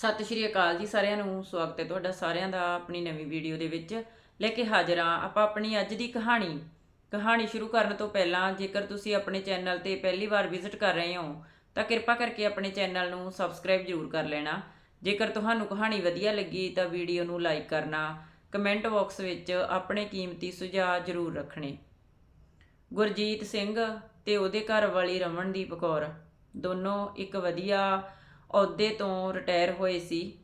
ਸਤਿ ਸ਼੍ਰੀ ਅਕਾਲ ਜੀ ਸਾਰਿਆਂ ਨੂੰ, ਸਵਾਗਤ ਹੈ ਤੁਹਾਡਾ ਸਾਰਿਆਂ ਦਾ ਆਪਣੀ ਨਵੀਂ ਵੀਡੀਓ ਦੇ ਵਿੱਚ। ਲੈ ਕੇ ਹਾਜ਼ਰ ਹਾਂ ਆਪਾਂ ਆਪਣੀ ਅੱਜ ਦੀ ਕਹਾਣੀ। ਕਹਾਣੀ ਸ਼ੁਰੂ ਕਰਨ ਤੋਂ ਪਹਿਲਾਂ ਜੇਕਰ ਤੁਸੀਂ ਆਪਣੇ ਚੈਨਲ ਤੇ ਪਹਿਲੀ ਵਾਰ ਵਿਜ਼ਿਟ ਕਰ ਰਹੇ ਹੋ, ਤਾਂ ਕਿਰਪਾ ਕਰਕੇ ਆਪਣੇ ਚੈਨਲ ਨੂੰ ਸਬਸਕ੍ਰਾਈਬ ਜ਼ਰੂਰ ਕਰ ਲੈਣਾ। ਜੇਕਰ ਤੁਹਾਨੂੰ ਕਹਾਣੀ ਵਧੀਆ ਲੱਗੀ ਤਾਂ ਵੀਡੀਓ ਨੂੰ ਲਾਈਕ ਕਰਨਾ, ਕਮੈਂਟ ਬਾਕਸ ਵਿੱਚ ਆਪਣੇ ਕੀਮਤੀ ਸੁਝਾਅ ਜ਼ਰੂਰ ਰੱਖਣੇ। ਗੁਰਜੀਤ ਸਿੰਘ ਤੇ ਉਹਦੇ ਘਰ ਵਾਲੀ ਰਮਨਦੀਪ ਕੌਰ, ਦੋਨੋਂ ਇੱਕ ਵਧੀਆ ਅਹੁਦੇ ਤੋਂ ਰਿਟਾਇਰ ਹੋਏ ਸੀ।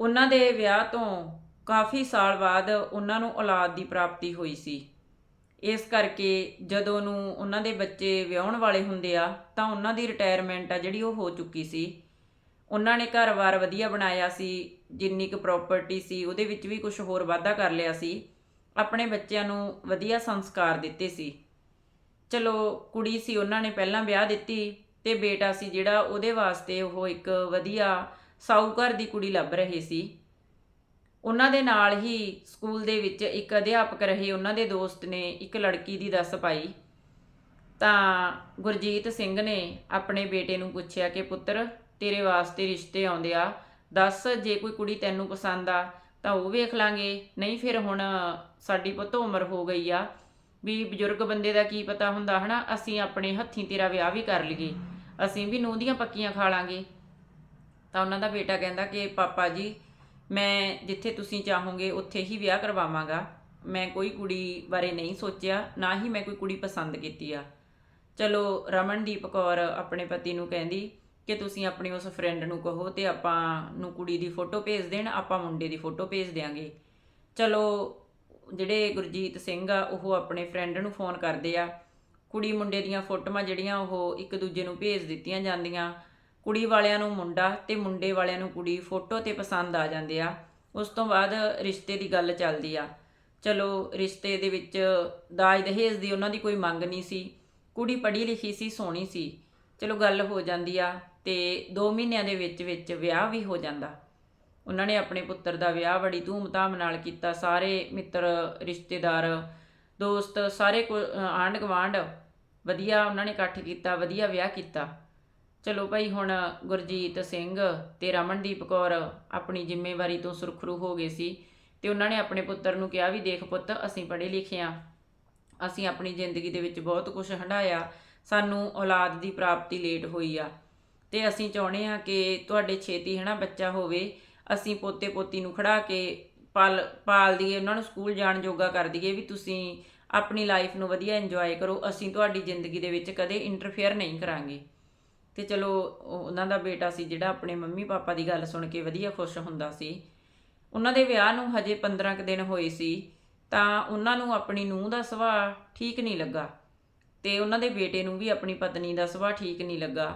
ਉਹਨਾਂ ਦੇ ਵਿਆਹ ਤੋਂ ਕਾਫੀ ਸਾਲ ਬਾਅਦ ਉਹਨਾਂ ਨੂੰ ਔਲਾਦ ਦੀ ਪ੍ਰਾਪਤੀ ਹੋਈ ਸੀ। ਇਸ ਕਰਕੇ ਜਦੋਂ ਨੂੰ ਉਹਨਾਂ ਦੇ ਬੱਚੇ ਵਿਆਹਣ ਵਾਲੇ ਹੁੰਦੇ ਆ, ਤਾਂ ਉਹਨਾਂ ਦੀ ਰਿਟਾਇਰਮੈਂਟ ਆ ਜਿਹੜੀ ਉਹ ਹੋ ਚੁੱਕੀ ਸੀ। ਉਹਨਾਂ ਨੇ ਘਰ-ਬਾਰ ਵਧੀਆ ਬਣਾਇਆ ਸੀ, ਜਿੰਨੀ ਕੁ ਪ੍ਰਾਪਰਟੀ ਸੀ, ਉਹਦੇ ਵਿੱਚ ਵੀ ਕੁਝ ਹੋਰ ਵਾਧਾ ਕਰ ਲਿਆ ਸੀ। ਆਪਣੇ ਬੱਚਿਆਂ ਨੂੰ ਵਧੀਆ ਸੰਸਕਾਰ ਦਿੱਤੇ ਸੀ। ਚਲੋ ਕੁੜੀ ਸੀ, ਉਹਨਾਂ ਨੇ ਪਹਿਲਾਂ ਵਿਆਹ ਦਿੱਤੀ ਤੇ ਬੇਟਾ ਸੀ ਜਿਹੜਾ ਉਹਦੇ ਵਾਸਤੇ ਉਹ ਇੱਕ ਵਧੀਆ ਸਾਊਕਾਰ ਦੀ ਕੁੜੀ ਲੱਭ ਰਹੇ ਸੀ। ਉਹਨਾਂ ਦੇ ਨਾਲ ਹੀ ਸਕੂਲ ਦੇ ਵਿੱਚ ਇੱਕ ਅਧਿਆਪਕ ਰਹੇ, ਉਹਨਾਂ ਦੇ ਦੋਸਤ ਨੇ ਇੱਕ ਲੜਕੀ ਦੀ ਦੱਸ ਪਾਈ। ਤਾਂ ਗੁਰਜੀਤ ਸਿੰਘ ਨੇ ਆਪਣੇ ਬੇਟੇ ਨੂੰ ਪੁੱਛਿਆ ਕਿ, ਪੁੱਤਰ, ਤੇਰੇ ਵਾਸਤੇ ਰਿਸ਼ਤੇ ਆਉਂਦੇ ਆ, ਦੱਸ, ਜੇ ਕੋਈ ਕੁੜੀ ਤੈਨੂੰ ਪਸੰਦ ਆ, ਤਾਂ ਉਹ ਵੇਖ ਲਾਂਗੇ। ਨਹੀਂ, ਫਿਰ ਹੁਣ ਸਾਡੀ ਪੁੱਤ ਉਮਰ ਹੋ ਗਈ ਆ। ਵੀ ਬਜ਼ੁਰਗ ਬੰਦੇ ਦਾ ਕੀ ਪਤਾ ਹੁੰਦਾ, ਹਨਾ? ਅਸੀਂ ਆਪਣੇ ਹੱਥੀਂ ਤੇਰਾ ਵਿਆਹ ਵੀ ਕਰ ਲਈਏ। ਅਸੀਂ ਵੀ ਨੂੰਹ ਦੀਆਂ ਪੱਕੀਆਂ ਖਾ ਲਾਂਗੇ। ਤਾਂ ਉਹਨਾਂ ਦਾ ਬੇਟਾ ਕਹਿੰਦਾ ਕਿ, ਪਾਪਾ ਜੀ, ਮੈਂ ਜਿੱਥੇ ਤੁਸੀਂ ਚਾਹੋਗੇ, ਉੱਥੇ ਹੀ ਵਿਆਹ ਕਰਵਾਵਾਂਗਾ। ਮੈਂ ਕੋਈ ਕੁੜੀ ਬਾਰੇ ਨਹੀਂ ਸੋਚਿਆ, ਨਾ ਹੀ ਮੈਂ ਕੋਈ ਕੁੜੀ ਪਸੰਦ ਕੀਤੀ ਆ। ਚਲੋ, ਰਮਨਦੀਪ ਕੌਰ ਆਪਣੇ ਪਤੀ ਨੂੰ ਕਹਿੰਦੀ ਕਿ ਤੁਸੀਂ ਆਪਣੀ ਉਸ ਫਰੈਂਡ ਨੂੰ ਕਹੋ ਤੇ ਆਪਾਂ ਨੂੰ ਕੁੜੀ ਦੀ ਫੋਟੋ ਭੇਜ ਦੇਣ, ਆਪਾਂ ਮੁੰਡੇ ਦੀ ਫੋਟੋ ਭੇਜ ਦਿਆਂਗੇ। ਚਲੋ, ਜਿਹੜੇ ਗੁਰਜੀਤ ਸਿੰਘ ਆ, ਉਹ ਆਪਣੇ ਫਰੈਂਡ ਨੂੰ ਫੋਨ ਕਰਦੇ ਆ। ਕੁੜੀ ਮੁੰਡੇ ਦੀਆਂ ਫੋਟੋਆਂ ਜਿਹੜੀਆਂ ਉਹ ਇੱਕ ਦੂਜੇ ਨੂੰ ਭੇਜ ਦਿੱਤੀਆਂ ਜਾਂਦੀਆਂ। ਕੁੜੀ ਵਾਲਿਆਂ ਨੂੰ ਮੁੰਡਾ ਤੇ ਮੁੰਡੇ ਵਾਲਿਆਂ ਨੂੰ ਕੁੜੀ ਫੋਟੋ ਤੇ ਪਸੰਦ ਆ ਜਾਂਦੇ ਆ। ਉਸ ਤੋਂ ਬਾਅਦ ਰਿਸ਼ਤੇ ਦੀ ਗੱਲ ਚੱਲਦੀ ਆ। ਚਲੋ, ਰਿਸ਼ਤੇ ਦੇ ਵਿੱਚ ਦਾਜ ਦਹੇਜ ਦੀ ਉਹਨਾਂ ਦੀ ਕੋਈ ਮੰਗ ਨਹੀਂ ਸੀ। ਕੁੜੀ ਪੜ੍ਹੀ ਲਿਖੀ ਸੀ, ਸੋਹਣੀ ਸੀ। ਚਲੋ, ਗੱਲ ਹੋ ਜਾਂਦੀ ਆ ਤੇ 2 ਮਹੀਨਿਆਂ ਦੇ ਵਿੱਚ ਵਿੱਚ ਵਿਆਹ ਵੀ ਹੋ ਜਾਂਦਾ। ਉਹਨਾਂ ਨੇ ਆਪਣੇ ਪੁੱਤਰ ਦਾ ਵਿਆਹ ਬੜੀ ਧੂਮ-ਧਾਮ ਨਾਲ ਕੀਤਾ। ਸਾਰੇ ਮਿੱਤਰ, ਰਿਸ਼ਤੇਦਾਰ ਦੋਸਤ, ਸਾਰੇ ਆਂਢ ਗੁਆਂਢ, ਵਧੀਆ ਉਹਨਾਂ ਨੇ ਇਕੱਠ ਕੀਤਾ, ਵਧੀਆ ਵਿਆਹ ਕੀਤਾ। ਚਲੋ ਭਾਈ, ਹੁਣ ਗੁਰਜੀਤ ਸਿੰਘ ਤੇ ਰਮਨਦੀਪ ਕੌਰ ਆਪਣੀ ਜ਼ਿੰਮੇਵਾਰੀ ਤੋਂ ਸੁਰਖਰੂ ਹੋ ਗਏ ਸੀ ਤੇ ਉਹਨਾਂ ਨੇ ਆਪਣੇ ਪੁੱਤਰ ਨੂੰ ਕਿਹਾ ਵੀ ਦੇਖ ਪੁੱਤ, ਅਸੀਂ ਪੜ੍ਹੇ ਲਿਖੇ ਆ। ਅਸੀਂ ਆਪਣੀ ਜ਼ਿੰਦਗੀ ਦੇ ਵਿੱਚ ਬਹੁਤ ਕੁਝ ਹੰਡਾਇਆ ਸਾਨੂੰ ਔਲਾਦ ਦੀ ਪ੍ਰਾਪਤੀ ਲੇਟ ਹੋਈ ਆ। ਤੇ ਅਸੀਂ ਚਾਹੁੰਦੇ ਆ ਕਿ ਤੁਹਾਡੇ ਛੇਤੀ ਹਨਾ ਬੱਚਾ ਹੋਵੇ। ਅਸੀਂ ਪੋਤੇ ਪੋਤੀ ਨੂੰ ਖੜਾ ਕੇ ਪਾਲ ਪਾਲ ਦਈਏ, ਉਹਨਾਂ ਨੂੰ ਸਕੂਲ ਜਾਣ ਜੋਗਾ ਕਰ ਦਈਏ ਵੀ ਤੁਸੀਂ ਆਪਣੀ ਲਾਈਫ ਨੂੰ ਵਧੀਆ ਇੰਜੋਏ ਕਰੋ, ਅਸੀਂ ਤੁਹਾਡੀ ਜ਼ਿੰਦਗੀ ਦੇ ਵਿੱਚ ਕਦੇ ਇੰਟਰਫੇਅਰ ਨਹੀਂ ਕਰਾਂਗੇ। ਤੇ ਚਲੋ ਉਹਨਾਂ ਦਾ ਬੇਟਾ ਸੀ ਜਿਹੜਾ ਆਪਣੇ ਮੰਮੀ ਪਾਪਾ ਦੀ ਗੱਲ ਸੁਣ ਕੇ ਵਧੀਆ ਖੁਸ਼ ਹੁੰਦਾ ਸੀ। ਉਹਨਾਂ ਦੇ ਵਿਆਹ ਨੂੰ ਹਜੇ 15 ਕੁ ਦਿਨ ਹੋਏ ਸੀ, ਤਾਂ ਉਹਨਾਂ ਨੂੰ ਆਪਣੀ ਨੂੰਹ ਦਾ ਸੁਭਾਅ ਠੀਕ ਨਹੀਂ ਲੱਗਾ ਤੇ ਉਹਨਾਂ ਦੇ ਬੇਟੇ ਨੂੰ ਵੀ ਆਪਣੀ ਪਤਨੀ ਦਾ ਸੁਭਾਅ ਠੀਕ ਨਹੀਂ ਲੱਗਾ,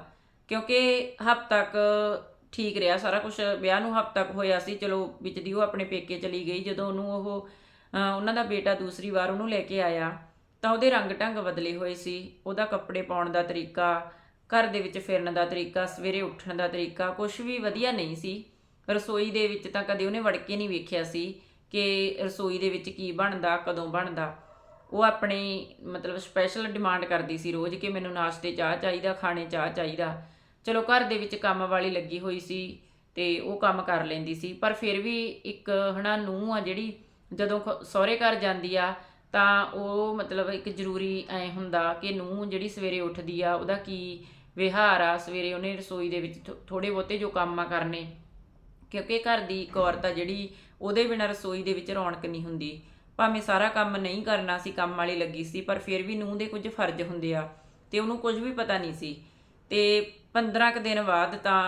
ਕਿਉਂਕਿ ਹਫ਼ਤਾ ਤੱਕ ਠੀਕ ਰਿਹਾ, ਸਾਰਾ ਕੁਝ ਵਿਆਹ ਨੂੰ ਹਫ਼ਤਾ ਤੱਕ ਹੋਇਆ ਸੀ, ਚਲੋ ਵਿੱਚ ਦੀ ਉਹ ਆਪਣੇ ਪੇਕੇ ਚਲੀ ਗਈ, ਜਦੋਂ ਉਹਨੂੰ ਉਹ ਉਹਨਾਂ ਦਾ ਬੇਟਾ ਦੂਸਰੀ ਵਾਰ ਉਹਨੂੰ ਲੈ ਕੇ ਆਇਆ, ਤਾਂ ਉਹਦੇ ਰੰਗ ਢੰਗ ਬਦਲੇ ਹੋਏ ਸੀ, ਉਹਦਾ ਕੱਪੜੇ ਪਾਉਣ ਦਾ ਤਰੀਕਾ, ਘਰ ਦੇ ਵਿੱਚ ਫਿਰਨ ਦਾ ਤਰੀਕਾ, ਸਵੇਰੇ ਉੱਠਣ ਦਾ ਤਰੀਕਾ ਕੁਝ ਵੀ ਵਧੀਆ ਨਹੀਂ ਸੀ। ਰਸੋਈ ਦੇ ਵਿੱਚ ਤਾਂ ਕਦੇ ਉਹਨੇ ਵੜ ਕੇ ਨਹੀਂ ਵੇਖਿਆ ਸੀ ਕਿ ਰਸੋਈ ਦੇ ਵਿੱਚ ਕੀ ਬਣਦਾ, ਕਦੋਂ ਬਣਦਾ। ਉਹ ਆਪਣੀ ਮਤਲਬ ਸਪੈਸ਼ਲ ਡਿਮਾਂਡ ਕਰਦੀ ਸੀ ਰੋਜ਼ ਕਿ ਮੈਨੂੰ ਨਾਸ਼ਤੇ ਚਾਹ ਚਾਹੀਦਾ, ਖਾਣੇ ਚਾਹ ਚਾਹੀਦਾ। ਚਲੋ ਘਰ ਦੇ ਵਿੱਚ ਕੰਮ ਵਾਲੀ ਲੱਗੀ ਹੋਈ ਸੀ ਤੇ ਉਹ ਕੰਮ ਕਰ ਲੈਂਦੀ ਸੀ, ਪਰ ਫਿਰ ਵੀ ਇੱਕ ਹਨਾ ਨੂੰਹ ਆ ਜਿਹੜੀ ਜਦੋਂ ਖ- ਸਹੁਰੇ ਘਰ ਜਾਂਦੀ ਆ ਤਾਂ ਉਹ ਮਤਲਬ ਇੱਕ ਜ਼ਰੂਰੀ ਐ ਹੁੰਦਾ ਕਿ ਨੂੰਹ ਜਿਹੜੀ ਸਵੇਰੇ ਉੱਠਦੀ ਆ, ਉਹਦਾ ਕੀ ਵਿਹਾਰ ਆ, ਸਵੇਰੇ ਉਹਨੇ ਰਸੋਈ ਦੇ ਵਿੱਚ ਥੋੜੇ ਬਹੁਤੇ ਜੋ ਕੰਮ ਆ ਕਰਨੇ। ਕਿਉਂਕਿ ਘਰ ਦੀ ਇੱਕ ਔਰਤ ਆ ਜਿਹੜੀ, ਉਹਦੇ ਬਿਨਾਂ ਰਸੋਈ ਦੇ ਵਿੱਚ ਰੌਣਕ ਨਹੀਂ ਹੁੰਦੀ। ਭਾਵੇਂ ਸਾਰਾ ਕੰਮ ਨਹੀਂ ਕਰਨਾ ਸੀ, ਕੰਮ ਵਾਲੀ ਲੱਗੀ ਸੀ, ਪਰ ਫਿਰ ਵੀ ਨੂੰਹ ਦੇ ਕੁਝ ਫਰਜ਼ ਹੁੰਦੇ ਆ ਤੇ ਉਹਨੂੰ ਕੁਝ ਵੀ ਪਤਾ ਨਹੀਂ ਸੀ। ਤੇ 15 ਕੁ ਦਿਨ ਬਾਅਦ ਤਾਂ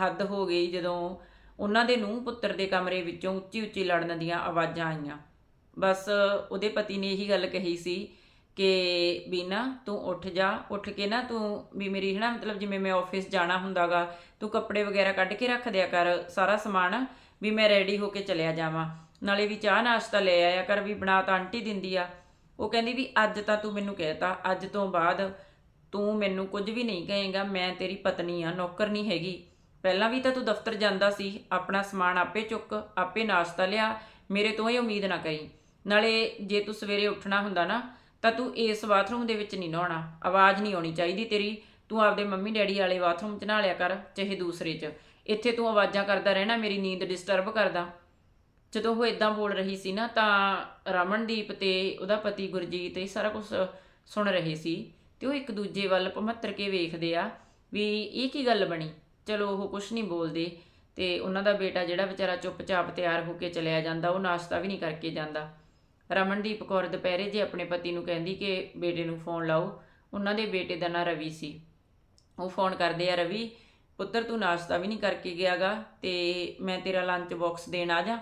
ਹੱਦ ਹੋ ਗਈ ਜਦੋਂ ਉਹਨਾਂ ਦੇ ਨੂੰਹ ਪੁੱਤਰ ਦੇ ਕਮਰੇ ਵਿੱਚੋਂ ਉੱਚੀ ਉੱਚੀ ਲੜਨ ਦੀਆਂ ਆਵਾਜ਼ਾਂ ਆਈਆਂ। ਬਸ ਉਹਦੇ ਪਤੀ ਨੇ ਇਹੀ ਗੱਲ ਕਹੀ ਸੀ ਕਿ ਵੀ ਨਾ ਤੂੰ ਉੱਠ ਜਾ, ਉੱਠ ਕੇ ਨਾ ਤੂੰ ਵੀ ਮੇਰੀ ਹਨਾ ਮਤਲਬ ਜਿਵੇਂ ਮੈਂ ਆਫਿਸ ਜਾਣਾ ਹੁੰਦਾਗਾ, ਤੂੰ ਕੱਪੜੇ ਵਗੈਰਾ ਕੱਢ ਕੇ ਰੱਖ ਦਿਆ ਕਰ, ਸਾਰਾ ਸਮਾਨ ਵੀ ਮੈਂ ਰੈਡੀ ਹੋ ਕੇ ਚਲਿਆ ਜਾਵਾਂ। ਨਾਲੇ ਵੀ ਚਾਹ ਨਾਸ਼ਤਾ ਲੈ ਆਇਆ ਕਰ, ਵੀ ਬਣਾ ਤਾਂ ਆਂਟੀ ਦਿੰਦੀ ਆ। ਉਹ ਕਹਿੰਦੀ ਵੀ ਅੱਜ ਤਾਂ ਤੂੰ ਮੈਨੂੰ ਕਹਿਤਾ ਅੱਜ ਤੋਂ ਬਾਅਦ ਤੂੰ ਮੈਨੂੰ ਕੁਝ ਵੀ ਨਹੀਂ ਕਹੇਗਾ, ਮੈਂ ਤੇਰੀ ਪਤਨੀ ਆ, ਨੌਕਰ ਨਹੀਂ ਹੈਗੀ। ਪਹਿਲਾਂ ਵੀ ਤਾਂ ਤੂੰ ਦਫ਼ਤਰ ਜਾਂਦਾ ਸੀ, ਆਪਣਾ ਸਮਾਨ ਆਪੇ ਚੁੱਕ, ਆਪੇ ਨਾਸ਼ਤਾ ਲਿਆ, ਮੇਰੇ ਤੋਂ ਇਹ ਉਮੀਦ ਨਾ ਕਰੀ। ਨਾਲੇ ਜੇ ਤੂੰ ਸਵੇਰੇ ਉੱਠਣਾ ਹੁੰਦਾ ਨਾ, ਤਾਂ ਤੂੰ ਇਸ ਬਾਥਰੂਮ ਦੇ ਵਿੱਚ ਨਹੀਂ ਨਹਾਉਣਾ, ਆਵਾਜ਼ ਨਹੀਂ ਆਉਣੀ ਚਾਹੀਦੀ ਤੇਰੀ। ਤੂੰ ਆਪਦੇ ਮੰਮੀ ਡੈਡੀ ਵਾਲੇ ਬਾਥਰੂਮ 'ਚ ਨਹਾ ਲਿਆ ਕਰ, ਚਾਹੇ ਦੂਸਰੇ 'ਚ। ਇੱਥੇ ਤੂੰ ਆਵਾਜ਼ਾਂ ਕਰਦਾ ਰਹਿਣਾ, ਮੇਰੀ ਨੀਂਦ ਡਿਸਟਰਬ ਕਰਦਾ। ਜਦੋਂ ਉਹ ਇਦਾਂ ਬੋਲ ਰਹੀ ਸੀ ਨਾ, ਤਾਂ ਰਮਨਦੀਪ ਤੇ ਉਹਦਾ ਪਤੀ ਗੁਰਜੀਤ, ਇਹ ਸਾਰਾ ਕੁਝ ਸੁਣ ਰਹੇ ਸੀ। ਤੇ ਉਹ ਇੱਕ ਦੂਜੇ ਵੱਲ ਭਮੱਤਰ ਕੇ ਵੇਖਦੇ ਆ ਵੀ ਇਹ ਕੀ ਗੱਲ ਬਣੀ? ਚਲੋ ਉਹ ਕੁਝ ਨਹੀਂ ਬੋਲਦੇ ਤੇ ਉਹਨਾਂ ਦਾ ਬੇਟਾ ਜਿਹੜਾ ਵਿਚਾਰਾ ਚੁੱਪਚਾਪ ਤਿਆਰ ਹੋ ਕੇ ਚਲਿਆ ਜਾਂਦਾ, ਉਹ ਨਾਸ਼ਤਾ ਵੀ ਨਹੀਂ ਕਰਕੇ ਜਾਂਦਾ। ਰਮਨਦੀਪ ਕੌਰ ਦੁਪਹਿਰੇ ਜੇ ਆਪਣੇ ਪਤੀ ਨੂੰ ਕਹਿੰਦੀ ਕਿ ਬੇਟੇ ਨੂੰ ਫੋਨ ਲਾਓ, ਉਹਨਾਂ ਦੇ ਬੇਟੇ ਦਾ ਨਾਂ ਰਵੀ ਸੀ। ਉਹ ਫੋਨ ਕਰਦੇ ਆ, ਰਵੀ, ਪੁੱਤਰ ਤੂੰ ਨਾਸ਼ਤਾ ਵੀ ਨਹੀਂ ਕਰਕੇ ਗਿਆਗਾ ਤੇ ਮੈਂ ਤੇਰਾ ਲੰਚ ਬਾਕਸ ਦੇਣ ਆ ਜਾ।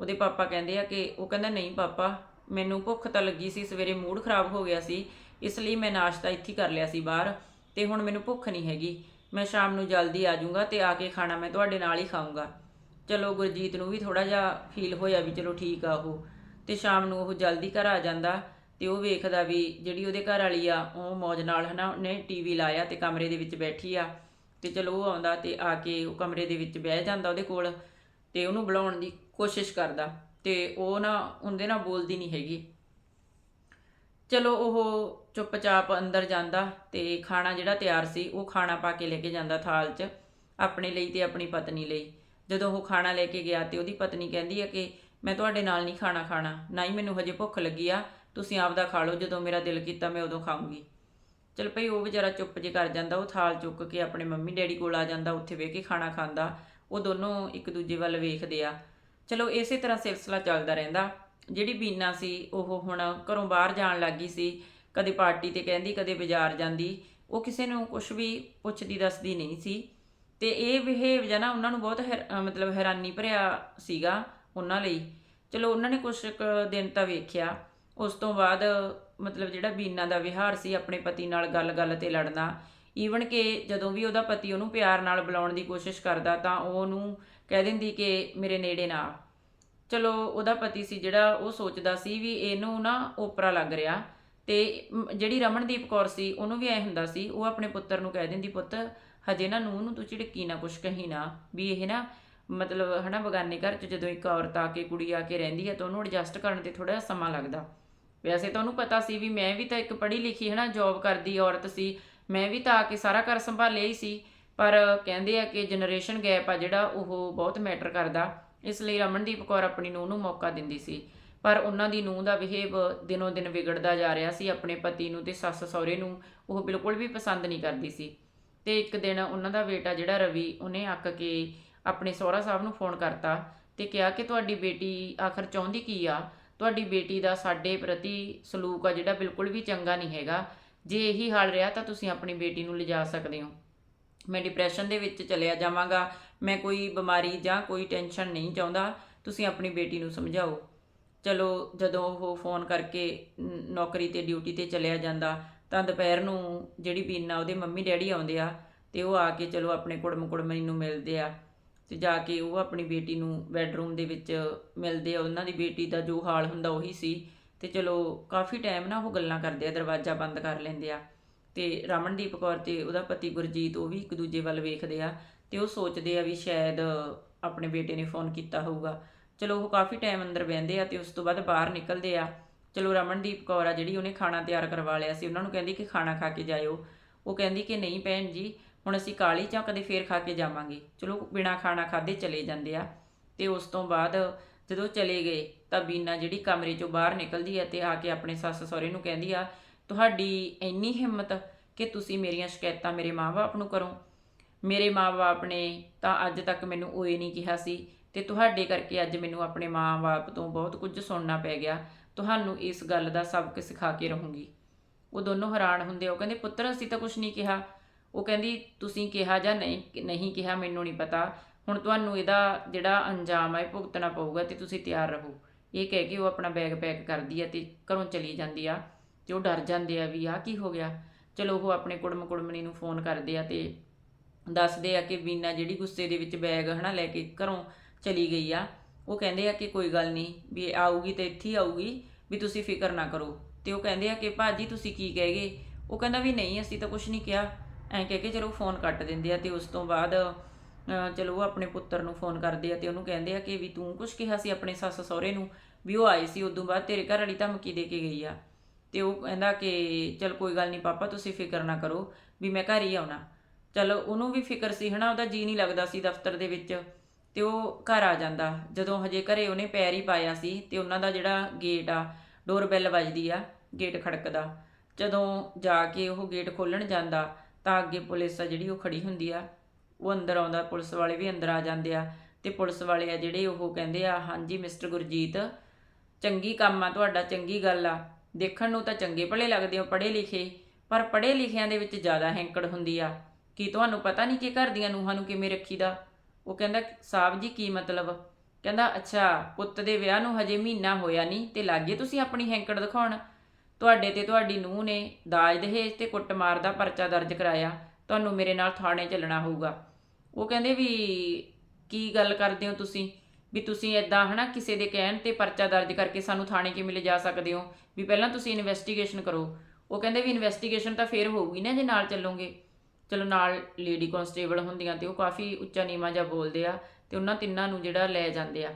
ਉਹਦੇ ਪਾਪਾ ਕਹਿੰਦੇ ਆ ਕਿ ਉਹ ਕਹਿੰਦਾ, ਨਹੀਂ ਪਾਪਾ, ਮੈਨੂੰ ਭੁੱਖ ਤਾਂ ਲੱਗੀ ਸੀ, ਸਵੇਰੇ ਮੂਡ ਖਰਾਬ ਹੋ ਗਿਆ ਸੀ ਇਸ ਲਈ ਮੈਂ ਨਾਸ਼ਤਾ ਇੱਥੇ ਹੀ ਕਰ ਲਿਆ ਸੀ ਬਾਹਰ ਤੇ ਹੁਣ ਮੈਨੂੰ ਭੁੱਖ ਨਹੀਂ ਹੈਗੀ। ਮੈਂ ਸ਼ਾਮ ਨੂੰ ਜਲਦੀ ਆ ਜਾਊਂਗਾ ਤੇ ਆ ਕੇ ਖਾਣਾ ਮੈਂ ਤੁਹਾਡੇ ਨਾਲ ਹੀ ਖਾਊਂਗਾ। ਚਲੋ ਗੁਰਜੀਤ ਨੂੰ ਵੀ ਥੋੜਾ ਜਿਹਾ ਫੀਲ ਹੋਇਆ ਵੀ ਚਲੋ ਠੀਕ ਆ ਉਹ ਤੇ ਸ਼ਾਮ ਨੂੰ ਉਹ ਜਲਦੀ ਘਰ ਆ ਜਾਂਦਾ ਤੇ ਉਹ ਵੇਖਦਾ ਵੀ ਜਿਹੜੀ ਉਹਦੇ ਘਰ ਵਾਲੀ ਆ, ਉਹ ਮੌਜ ਨਾਲ ਹਨਾ ਉਹਨੇ ਟੀਵੀ ਲਾਇਆ ਤੇ ਕਮਰੇ ਦੇ ਵਿੱਚ ਬੈਠੀ ਆ ਤੇ ਚਲੋ ਉਹ ਆਉਂਦਾ ਤੇ ਆ ਕੇ ਉਹ ਕਮਰੇ ਦੇ ਵਿੱਚ ਬਹਿ ਜਾਂਦਾ ਉਹਦੇ ਕੋਲ ਤੇ ਉਹਨੂੰ ਬੁਲਾਉਣ ਦੀ ਕੋਸ਼ਿਸ਼ ਕਰਦਾ ਤੇ ਉਹ ਨਾ, ਉਹਦੇ ਨਾਲ ਬੋਲਦੀ ਨਹੀਂ ਹੈਗੀ। ਚਲੋ ਉਹ ਚੁੱਪਚਾਪ ਅੰਦਰ ਜਾਂਦਾ ਤੇ ਖਾਣਾ ਜਿਹੜਾ ਤਿਆਰ ਸੀ ਉਹ ਖਾਣਾ ਪਾ ਕੇ ਲੈ ਕੇ ਜਾਂਦਾ ਥਾਲ 'ਚ, ਆਪਣੇ ਲਈ ਤੇ ਆਪਣੀ ਪਤਨੀ ਲਈ। ਜਦੋਂ ਉਹ ਖਾਣਾ ਲੈ ਕੇ ਗਿਆ ਤੇ ਉਹਦੀ ਪਤਨੀ ਕਹਿੰਦੀ ਆ ਕਿ ਮੈਂ ਤੁਹਾਡੇ ਨਾਲ ਨਹੀਂ ਖਾਣਾ ਖਾਣਾ, ਨਾ ਹੀ ਮੈਨੂੰ ਹਜੇ ਭੁੱਖ ਲੱਗੀ ਆ, ਤੁਸੀਂ ਆਪਦਾ ਖਾ ਲਓ, ਜਦੋਂ ਮੇਰਾ ਦਿਲ ਕੀਤਾ ਮੈਂ ਉਦੋਂ ਖਾਊਂਗੀ। ਚਲ ਭਈ ਉਹ ਵਿਚਾਰਾ ਚੁੱਪ ਜੇ ਕਰ ਜਾਂਦਾ, ਉਹ ਥਾਲ ਚੁੱਕ ਕੇ ਆਪਣੇ ਮੰਮੀ ਡੈਡੀ ਕੋਲ ਆ ਜਾਂਦਾ, ਉੱਥੇ ਵੇਖ ਕੇ ਖਾਣਾ ਖਾਂਦਾ, ਉਹ ਦੋਨੋਂ ਇੱਕ ਦੂਜੇ ਵੱਲ ਵੇਖਦੇ ਆ। ਚਲੋ ਇਸੇ ਤਰ੍ਹਾਂ ਸਿਲਸਿਲਾ ਚੱਲਦਾ ਰਹਿੰਦਾ। ਜਿਹੜੀ ਬੀਨਾ ਸੀ, ਉਹ ਹੁਣ ਘਰੋਂ ਬਾਹਰ ਜਾਣ ਲੱਗੀ ਸੀ ਕਦੇ ਪਾਰਟੀ ਤੇ ਕਹਿੰਦੀ, ਕਦੇ ਬਾਜ਼ਾਰ ਜਾਂਦੀ। ਉਹ ਕਿਸੇ ਨੂੰ ਕੁਝ ਵੀ ਪੁੱਛਦੀ, ਦੱਸਦੀ ਨਹੀਂ ਸੀ। ਤੇ ਇਹ ਬਿਹੇਵ ਜਨਾ ਉਹਨਾਂ ਨੂੰ ਬਹੁਤ ਹੈਰ- ਮਤਲਬ ਹੈਰਾਨੀ ਭਰਿਆ ਸੀਗਾ ਉਹਨਾਂ ਲਈ। ਚਲੋ, ਉਹਨਾਂ ਨੇ ਕੁਝ ਕੁ ਦਿਨ ਤਾਂ ਵੇਖਿਆ। ਉਸ ਤੋਂ ਬਾਅਦ ਮਤਲਬ ਜਿਹੜਾ ਬੀਨਾ ਦਾ ਵਿਹਾਰ ਸੀ, ਆਪਣੇ ਪਤੀ ਨਾਲ ਗੱਲ-ਗੱਲ ਤੇ ਲੜਨਾ। ਈਵਨ ਕਿ ਜਦੋਂ ਵੀ ਉਹਦਾ ਪਤੀ ਉਹਨੂੰ ਪਿਆਰ ਨਾਲ ਬੁਲਾਉਣ ਦੀ ਕੋਸ਼ਿਸ਼ ਕਰਦਾ, ਤਾਂ ਉਹ ਉਹਨੂੰ ਕਹਿ ਦਿੰਦੀ ਕਿ ਮੇਰੇ ਨੇੜੇ ਨਾ ਚਲੋ, ਉਹਦਾ ਪਤੀ ਸੀ ਜਿਹੜਾ, ਉਹ ਸੋਚਦਾ ਸੀ ਵੀ ਇਹਨੂੰ ਨਾ ਓਪਰਾ ਲੱਗ ਰਿਹਾ। ਤੇ ਜਿਹੜੀ ਰਮਨਦੀਪ ਕੌਰ ਸੀ, ਉਹਨੂੰ ਵੀ ਐ ਹੁੰਦਾ ਸੀ, ਉਹ ਆਪਣੇ ਪੁੱਤਰ ਨੂੰ ਕਹਿ ਦਿੰਦੀ, ਪੁੱਤ, ਹਜੇ ਨਾ ਨੂੰਹ ਨੂੰ ਤੂੰ ਝਿੜਕੀ ਨਾ ਕੁਛ ਕਹੀ ਨਾ, ਵੀ ਇਹ ਨਾ ਮਤਲਬ ਹਨਾ ਬਗਾਨੇ ਘਰ 'ਚ ਜਦੋਂ ਇੱਕ ਔਰਤ ਆ ਕੇ, ਕੁੜੀ ਆ ਕੇ ਰਹਿੰਦੀ ਹੈ, ਤਾਂ ਉਹਨੂੰ ਐਡਜਸਟ ਕਰਨ ਤੇ ਥੋੜਾ ਸਮਾਂ ਲੱਗਦਾ। ਵੈਸੇ ਤਾਂ ਉਹਨੂੰ ਪਤਾ ਸੀ ਵੀ ਮੈਂ ਵੀ ਤਾਂ ਇੱਕ ਪੜ੍ਹੀ ਲਿਖੀ ਹਨਾ ਜੌਬ ਕਰਦੀ ਔਰਤ ਸੀ, ਮੈਂ ਵੀ ਤਾਂ ਆ ਕੇ ਸਾਰਾ ਘਰ ਸੰਭਾਲਿਆ ਹੀ ਸੀ, ਪਰ ਕਹਿੰਦੇ ਆ ਕਿ ਜਨਰੇਸ਼ਨ ਗੈਪ ਆ ਜਿਹੜਾ, ਉਹ ਬਹੁਤ ਮੈਟਰ ਕਰਦਾ। ਇਸ ਲਈ ਰਮਨਦੀਪ ਕੌਰ ਆਪਣੀ ਨੂੰਹ ਨੂੰ ਮੌਕਾ ਦਿੰਦੀ ਸੀ। ਪਰ ਉਹਨਾਂ ਦੀ ਨੂੰਹ ਦਾ ਬਿਹੇਵ ਦਿਨੋਂ ਦਿਨ ਵਿਗੜਦਾ ਜਾ ਰਿਹਾ ਸੀ ਆਪਣੇ ਪਤੀ ਨੂੰ ਤੇ ਸੱਸ ਸਹੁਰੇ ਨੂੰ, ਉਹ ਬਿਲਕੁਲ ਵੀ ਪਸੰਦ ਨਹੀਂ ਕਰਦੀ ਸੀ। ਤੇ ਇੱਕ ਦਿਨ ਉਹਨਾਂ ਦਾ ਬੇਟਾ ਜਿਹੜਾ ਰਵੀ, ਉਹਨੇ ਅੱਕ ਕੇ ਆਪਣੇ ਸਹੁਰਾ ਸਾਹਿਬ ਨੂੰ ਫੋਨ ਕਰਤਾ ਤੇ ਕਿਹਾ ਕਿ ਤੁਹਾਡੀ ਬੇਟੀ ਆਖਰ ਚਾਹੁੰਦੀ ਕੀ ਆ? ਤੁਹਾਡੀ ਬੇਟੀ ਦਾ ਸਾਡੇ ਪ੍ਰਤੀ ਸਲੂਕ ਆ ਜਿਹੜਾ ਬਿਲਕੁਲ ਵੀ ਚੰਗਾ ਨਹੀਂ ਹੈਗਾ। ਜੇ ਇਹੀ ਹਾਲ ਰਿਹਾ ਤਾਂ ਤੁਸੀਂ ਆਪਣੀ ਬੇਟੀ ਨੂੰ ਲਿਜਾ ਸਕਦੇ ਹੋ। ਮੈਂ ਡਿਪਰੈਸ਼ਨ ਦੇ ਵਿੱਚ ਚਲਿਆ ਜਾਵਾਂਗਾ। ਮੈਂ ਕੋਈ ਬਿਮਾਰੀ ਜਾਂ ਕੋਈ ਟੈਨਸ਼ਨ ਨਹੀਂ ਚਾਹੁੰਦਾ। ਤੁਸੀਂ ਆਪਣੀ ਬੇਟੀ ਨੂੰ ਸਮਝਾਓ। ਚਲੋ ਜਦੋਂ ਉਹ ਫੋਨ ਕਰਕੇ ਨੌਕਰੀ ਤੇ ਡਿਊਟੀ ਤੇ ਚਲਿਆ ਜਾਂਦਾ, ਤਾਂ ਦੁਪਹਿਰ ਨੂੰ ਜਿਹੜੀ ਬੀਨਾ ਉਹਦੇ ਮੰਮੀ ਡੈਡੀ ਆਉਂਦੇ ਆ, ਤੇ ਉਹ ਆ ਕੇ ਚਲੋ ਆਪਣੇ ਕੁੜਮ ਕੁੜਮਣੀ ਨੂੰ ਮਿਲਦੇ ਆ, ਤੇ ਜਾ ਕੇ ਉਹ ਆਪਣੀ ਬੇਟੀ ਨੂੰ ਬੈੱਡਰੂਮ ਦੇ ਵਿੱਚ ਮਿਲਦੇ ਆ, ਉਹਨਾਂ ਦੀ ਬੇਟੀ ਦਾ ਜੋ ਹਾਲ ਹੁੰਦਾ ਉਹੀ ਸੀ, ਤੇ ਚਲੋ ਕਾਫੀ ਟਾਈਮ ਨਾ ਉਹ ਗੱਲਾਂ ਕਰਦੇ ਆ, ਦਰਵਾਜ਼ਾ ਬੰਦ ਕਰ ਲੈਂਦੇ ਆ, ਤੇ ਰਮਨਦੀਪ ਕੌਰ ਤੇ ਉਹਦਾ ਪਤੀ ਗੁਰਜੀਤ, ਉਹ ਵੀ ਇੱਕ ਦੂਜੇ ਵੱਲ ਵੇਖਦੇ ਆ, ਤੇ ਉਹ ਸੋਚਦੇ ਆ ਵੀ ਸ਼ਾਇਦ ਆਪਣੇ ਬੇਟੇ ਨੇ ਫੋਨ ਕੀਤਾ ਹੋਊਗਾ ਚਲੋ ਉਹ ਕਾਫੀ ਟਾਈਮ ਅੰਦਰ ਬਹਿੰਦੇ ਆ ਤੇ ਉਸ ਤੋਂ ਬਾਅਦ ਬਾਹਰ ਨਿਕਲਦੇ ਆ। ਚਲੋ ਰਮਨਦੀਪ ਕੌਰ ਆ ਜਿਹੜੀ ਉਹਨੇ ਖਾਣਾ ਤਿਆਰ ਕਰਵਾ ਲਿਆ ਸੀ। ਉਹਨਾਂ ਨੂੰ ਕਹਿੰਦੀ ਕਿ ਖਾਣਾ ਖਾ ਕੇ ਜਾਇਓ। ਉਹ ਕਹਿੰਦੀ ਕਿ ਨਹੀਂ ਭੈਣ ਜੀ, ਹੁਣ ਅਸੀਂ ਕਾਲੀ ਚਾਹ ਕਦੇ ਫੇਰ ਖਾ ਕੇ ਜਾਵਾਂਗੇ। ਚਲੋ ਬਿਨਾ ਖਾਣਾ ਖਾਦੇ ਚਲੇ ਜਾਂਦੇ ਆ। ਤੇ ਉਸ ਤੋਂ ਬਾਅਦ ਜਦੋਂ ਚਲੇ ਗਏ ਤਾਂ ਬੀਨਾ ਜਿਹੜੀ ਕਮਰੇ ਚੋਂ ਬਾਹਰ ਨਿਕਲਦੀ ਹੈ ਤੇ ਆ ਕੇ ਆਪਣੇ ਸੱਸ ਸਹੁਰੇ ਨੂੰ ਕਹਿੰਦੀ ਆ, ਤੁਹਾਡੀ ਇੰਨੀ ਹਿੰਮਤ ਕਿ ਤੁਸੀਂ ਮੇਰੀਆਂ ਸ਼ਿਕਾਇਤਾਂ ਮੇਰੇ ਮਾਂ-ਬਾਪ ਨੂੰ ਕਰੋ। ਮੇਰੇ ਮਾਂ-ਬਾਪ ਨੇ ਤਾਂ ਅੱਜ ਤੱਕ ਮੈਨੂੰ ਓਏ ਨਹੀਂ ਕਿਹਾ ਸੀ ਤੇ ਤੁਹਾਡੇ ਕਰਕੇ ਅੱਜ ਮੈਨੂੰ ਆਪਣੇ ਮਾਂ-ਬਾਪ ਤੋਂ ਬਹੁਤ ਕੁਝ ਸੁਣਨਾ ਪੈ ਗਿਆ। ਤੁਹਾਨੂੰ ਇਸ ਗੱਲ ਦਾ ਸਬਕ ਸਿਖਾ ਕੇ ਰਹੂੰਗੀ। ਉਹ ਦੋਨੋਂ ਹੈਰਾਨ ਹੁੰਦੇ ਆ। ਉਹ ਕਹਿੰਦੇ, ਪੁੱਤਰ, ਅਸੀਂ ਤਾਂ ਕੁਝ ਨਹੀਂ ਕਿਹਾ। ਉਹ ਕਹਿੰਦੀ, ਤੁਸੀਂ ਕਿਹਾ ਜਾਂ ਨਹੀਂ ਨਹੀਂ ਕਿਹਾ, ਮੈਨੂੰ ਨਹੀਂ ਪਤਾ। ਹੁਣ ਤੁਹਾਨੂੰ ਇਹਦਾ ਜਿਹੜਾ ਅੰਜਾਮ ਹੈ ਭੁਗਤਣਾ ਪਊਗਾ ਤੇ ਤੁਸੀਂ ਤਿਆਰ ਰਹੋ। ਇਹ ਕਹਿ ਕੇ ਉਹ ਆਪਣਾ ਬੈਗ ਪੈਕ ਕਰਦੀ ਆ ਤੇ ਘਰੋਂ ਚਲੀ ਜਾਂਦੀ ਆ ਤੇ ਉਹ ਡਰ ਜਾਂਦੇ ਆ ਵੀ ਆ ਕੀ ਹੋ ਗਿਆ। ਚਲੋ, ਉਹ ਆਪਣੇ ਕੁੜਮ ਕੁੜਮਣੀ ਨੂੰ ਫੋਨ ਕਰਦੇ ਆ ਤੇ ਦੱਸਦੇ ਆ ਕਿ ਬੀਨਾ ਜਿਹੜੀ ਗੁੱਸੇ ਦੇ ਵਿੱਚ ਬੈਗ ਹਨਾ ਲੈ ਕੇ ਘਰੋਂ ਚਲੀ ਗਈ ਆ। ਉਹ ਕਹਿੰਦੇ ਆ ਕਿ ਕੋਈ ਗੱਲ ਨਹੀਂ, ਵੀ ਆਊਗੀ ਤੇ ਇੱਥੇ ਹੀ ਆਊਗੀ, ਵੀ ਤੁਸੀਂ ਫਿਕਰ ਨਾ ਕਰੋ। ਤੇ ਉਹ ਕਹਿੰਦੇ ਆ ਕਿ ਭਾਜੀ ਤੁਸੀਂ ਕੀ ਕਹੇਗੇ ਉਹ ਕਹਿੰਦਾ ਵੀ ਨਹੀਂ, ਅਸੀਂ ਤਾਂ ਕੁਝ ਨਹੀਂ ਕਿਹਾ। ਐਂ ਕਹਿ ਕੇ ਚਲੋ ਫੋਨ ਕੱਟ ਦਿੰਦੇ ਆ ਤੇ ਉਸ ਤੋਂ ਬਾਅਦ ਚਲੋ ਉਹ ਆਪਣੇ ਪੁੱਤਰ ਨੂੰ ਫੋਨ ਕਰਦੇ ਆ ਤੇ ਉਹਨੂੰ ਕਹਿੰਦੇ ਆ ਕਿ ਵੀ ਤੂੰ ਕੁਝ ਕਿਹਾ ਸੀ ਆਪਣੇ ਸੱਸ ਸਹੁਰੇ ਨੂੰ, ਵੀ ਉਹ ਆਏ ਸੀ, ਉਦੋਂ ਬਾਅਦ ਤੇਰੇ ਘਰ ਵਾਲੀ ਧਮਕੀ ਦੇ ਕੇ ਗਈ ਆ। ਤੇ ਉਹ ਕਹਿੰਦਾ ਕਿ ਚਲ ਕੋਈ ਗੱਲ ਨਹੀਂ ਪਾਪਾ, ਤੁਸੀਂ ਫਿਕਰ ਨਾ ਕਰੋ ਵੀ ਮੈਂ ਘਰ ਹੀ ਆਉਣਾ। ਚਲੋ ਉਹਨੂੰ ਵੀ ਫਿਕਰ ਸੀ ਹਨਾ, ਉਹਦਾ ਜੀ ਨਹੀਂ ਲੱਗਦਾ ਸੀ ਦਫ਼ਤਰ ਦੇ ਵਿੱਚ। ਤੇ ਉਹ ਘਰ ਆ ਜਾਂਦਾ। ਜਦੋਂ ਹਜੇ ਘਰੇ ਉਹਨੇ ਪੈਰ ਹੀ ਪਾਇਆ ਸੀ ਤੇ ਉਹਨਾਂ ਦਾ ਜਿਹੜਾ ਗੇਟ ਆ ਡੋਰਬੈਲ ਵੱਜਦੀ ਆ ਗੇਟ ਖੜਕਦਾ। ਜਦੋਂ ਜਾ ਕੇ ਉਹ ਗੇਟ ਖੋਲਣ ਜਾਂਦਾ, ਤਾਂ ਅੱਗੇ ਪੁਲਿਸ ਆ ਜਿਹੜੀ ਉਹ ਖੜੀ ਹੁੰਦੀ ਆ। ਉਹ ਅੰਦਰ ਆਉਂਦਾ, ਪੁਲਿਸ ਵਾਲੇ ਵੀ ਅੰਦਰ ਆ ਜਾਂਦੇ ਆ ਤੇ ਪੁਲਿਸ ਵਾਲੇ ਆ ਜਿਹੜੇ ਉਹ ਕਹਿੰਦੇ ਆ, ਹਾਂਜੀ ਮਿਸਟਰ ਗੁਰਜੀਤ, ਚੰਗੀ ਕੰਮ ਆ, ਤੁਹਾਡਾ ਚੰਗੀ ਗੱਲ ਆ। ਦੇਖਣ ਨੂੰ ਤਾਂ ਚੰਗੇ ਭਲੇ ਲੱਗਦੇ ਹੋ ਪੜ੍ਹੇ ਲਿਖੇ, ਪਰ ਪੜ੍ਹੇ ਲਿਖਿਆਂ ਦੇ ਵਿੱਚ ਜ਼ਿਆਦਾ ਹੈਂਕੜ ਹੁੰਦੀ ਆ। ਕੀ ਤੁਹਾਨੂੰ ਪਤਾ ਨਹੀਂ ਕਿ ਘਰ ਦੀਆਂ ਨੂੰਹਾਂ ਨੂੰ ਕਿਵੇਂ ਰੱਖੀਦਾ? ਉਹ ਕਹਿੰਦਾ ਸਾਹਿਬ ਜੀ, ਕੀ ਮਤਲਬ? ਕਹਿੰਦਾ, ਅੱਛਾ, ਪੁੱਤ ਦੇ ਵਿਆਹ ਨੂੰ ਹਜੇ ਮਹੀਨਾ ਹੋਇਆ ਨਹੀਂ ਤੇ ਲਾਗੇ ਤੁਸੀਂ ਆਪਣੀ ਹੈਂਕੜ ਦਿਖਾਉਣ। ਤੁਹਾਡੇ ਤੇ ਤੁਹਾਡੀ ਨੂੰਹ ਨੇ ਦਾਜ ਦਹੇਜ ਤੇ ਕੁੱਟਮਾਰ ਦਾ ਪਰਚਾ ਦਰਜ ਕਰਾਇਆ। ਤੁਹਾਨੂੰ ਮੇਰੇ ਨਾਲ ਥਾਣੇ ਚੱਲਣਾ ਹੋਊਗਾ। ਉਹ ਕਹਿੰਦੇ ਵੀ, ਕੀ ਗੱਲ ਕਰਦੇ ਹੋ ਤੁਸੀਂ? ਵੀ ਤੁਸੀਂ ਇਦਾਂ ਹਨਾ, ਕਿਸੇ ਦੇ ਕਹਿਣ ਤੇ ਪਰਚਾ ਦਰਜ ਕਰਕੇ ਸਾਨੂੰ ਥਾਣੇ ਕਿਵੇਂ ਜਾ ਸਕਦੇ ਹੋ? ਵੀ ਪਹਿਲਾਂ ਤੁਸੀਂ ਇਨਵੈਸਟੀਗੇਸ਼ਨ ਕਰੋ। ਉਹ ਕਹਿੰਦੇ ਵੀ ਇਨਵੈਸਟੀਗੇਸ਼ਨ ਤਾਂ ਫੇਰ ਹੋਊਗੀ ਨਾ ਜੇ ਨਾਲ ਚੱਲੋਗੇ। ਚਲੋ ਨਾਲ ਲੇਡੀ ਕਨਸਟੇਬਲ ਹੁੰਦੀਆਂ ਤੇ ਉਹ ਕਾਫੀ ਉੱਚਾ ਨੀਵਾਂ ਜਿਹਾ ਬੋਲਦੇ ਆ ਤੇ ਉਹਨਾਂ ਤਿੰਨਾਂ ਨੂੰ ਜਿਹੜਾ ਲੈ ਜਾਂਦੇ ਆ।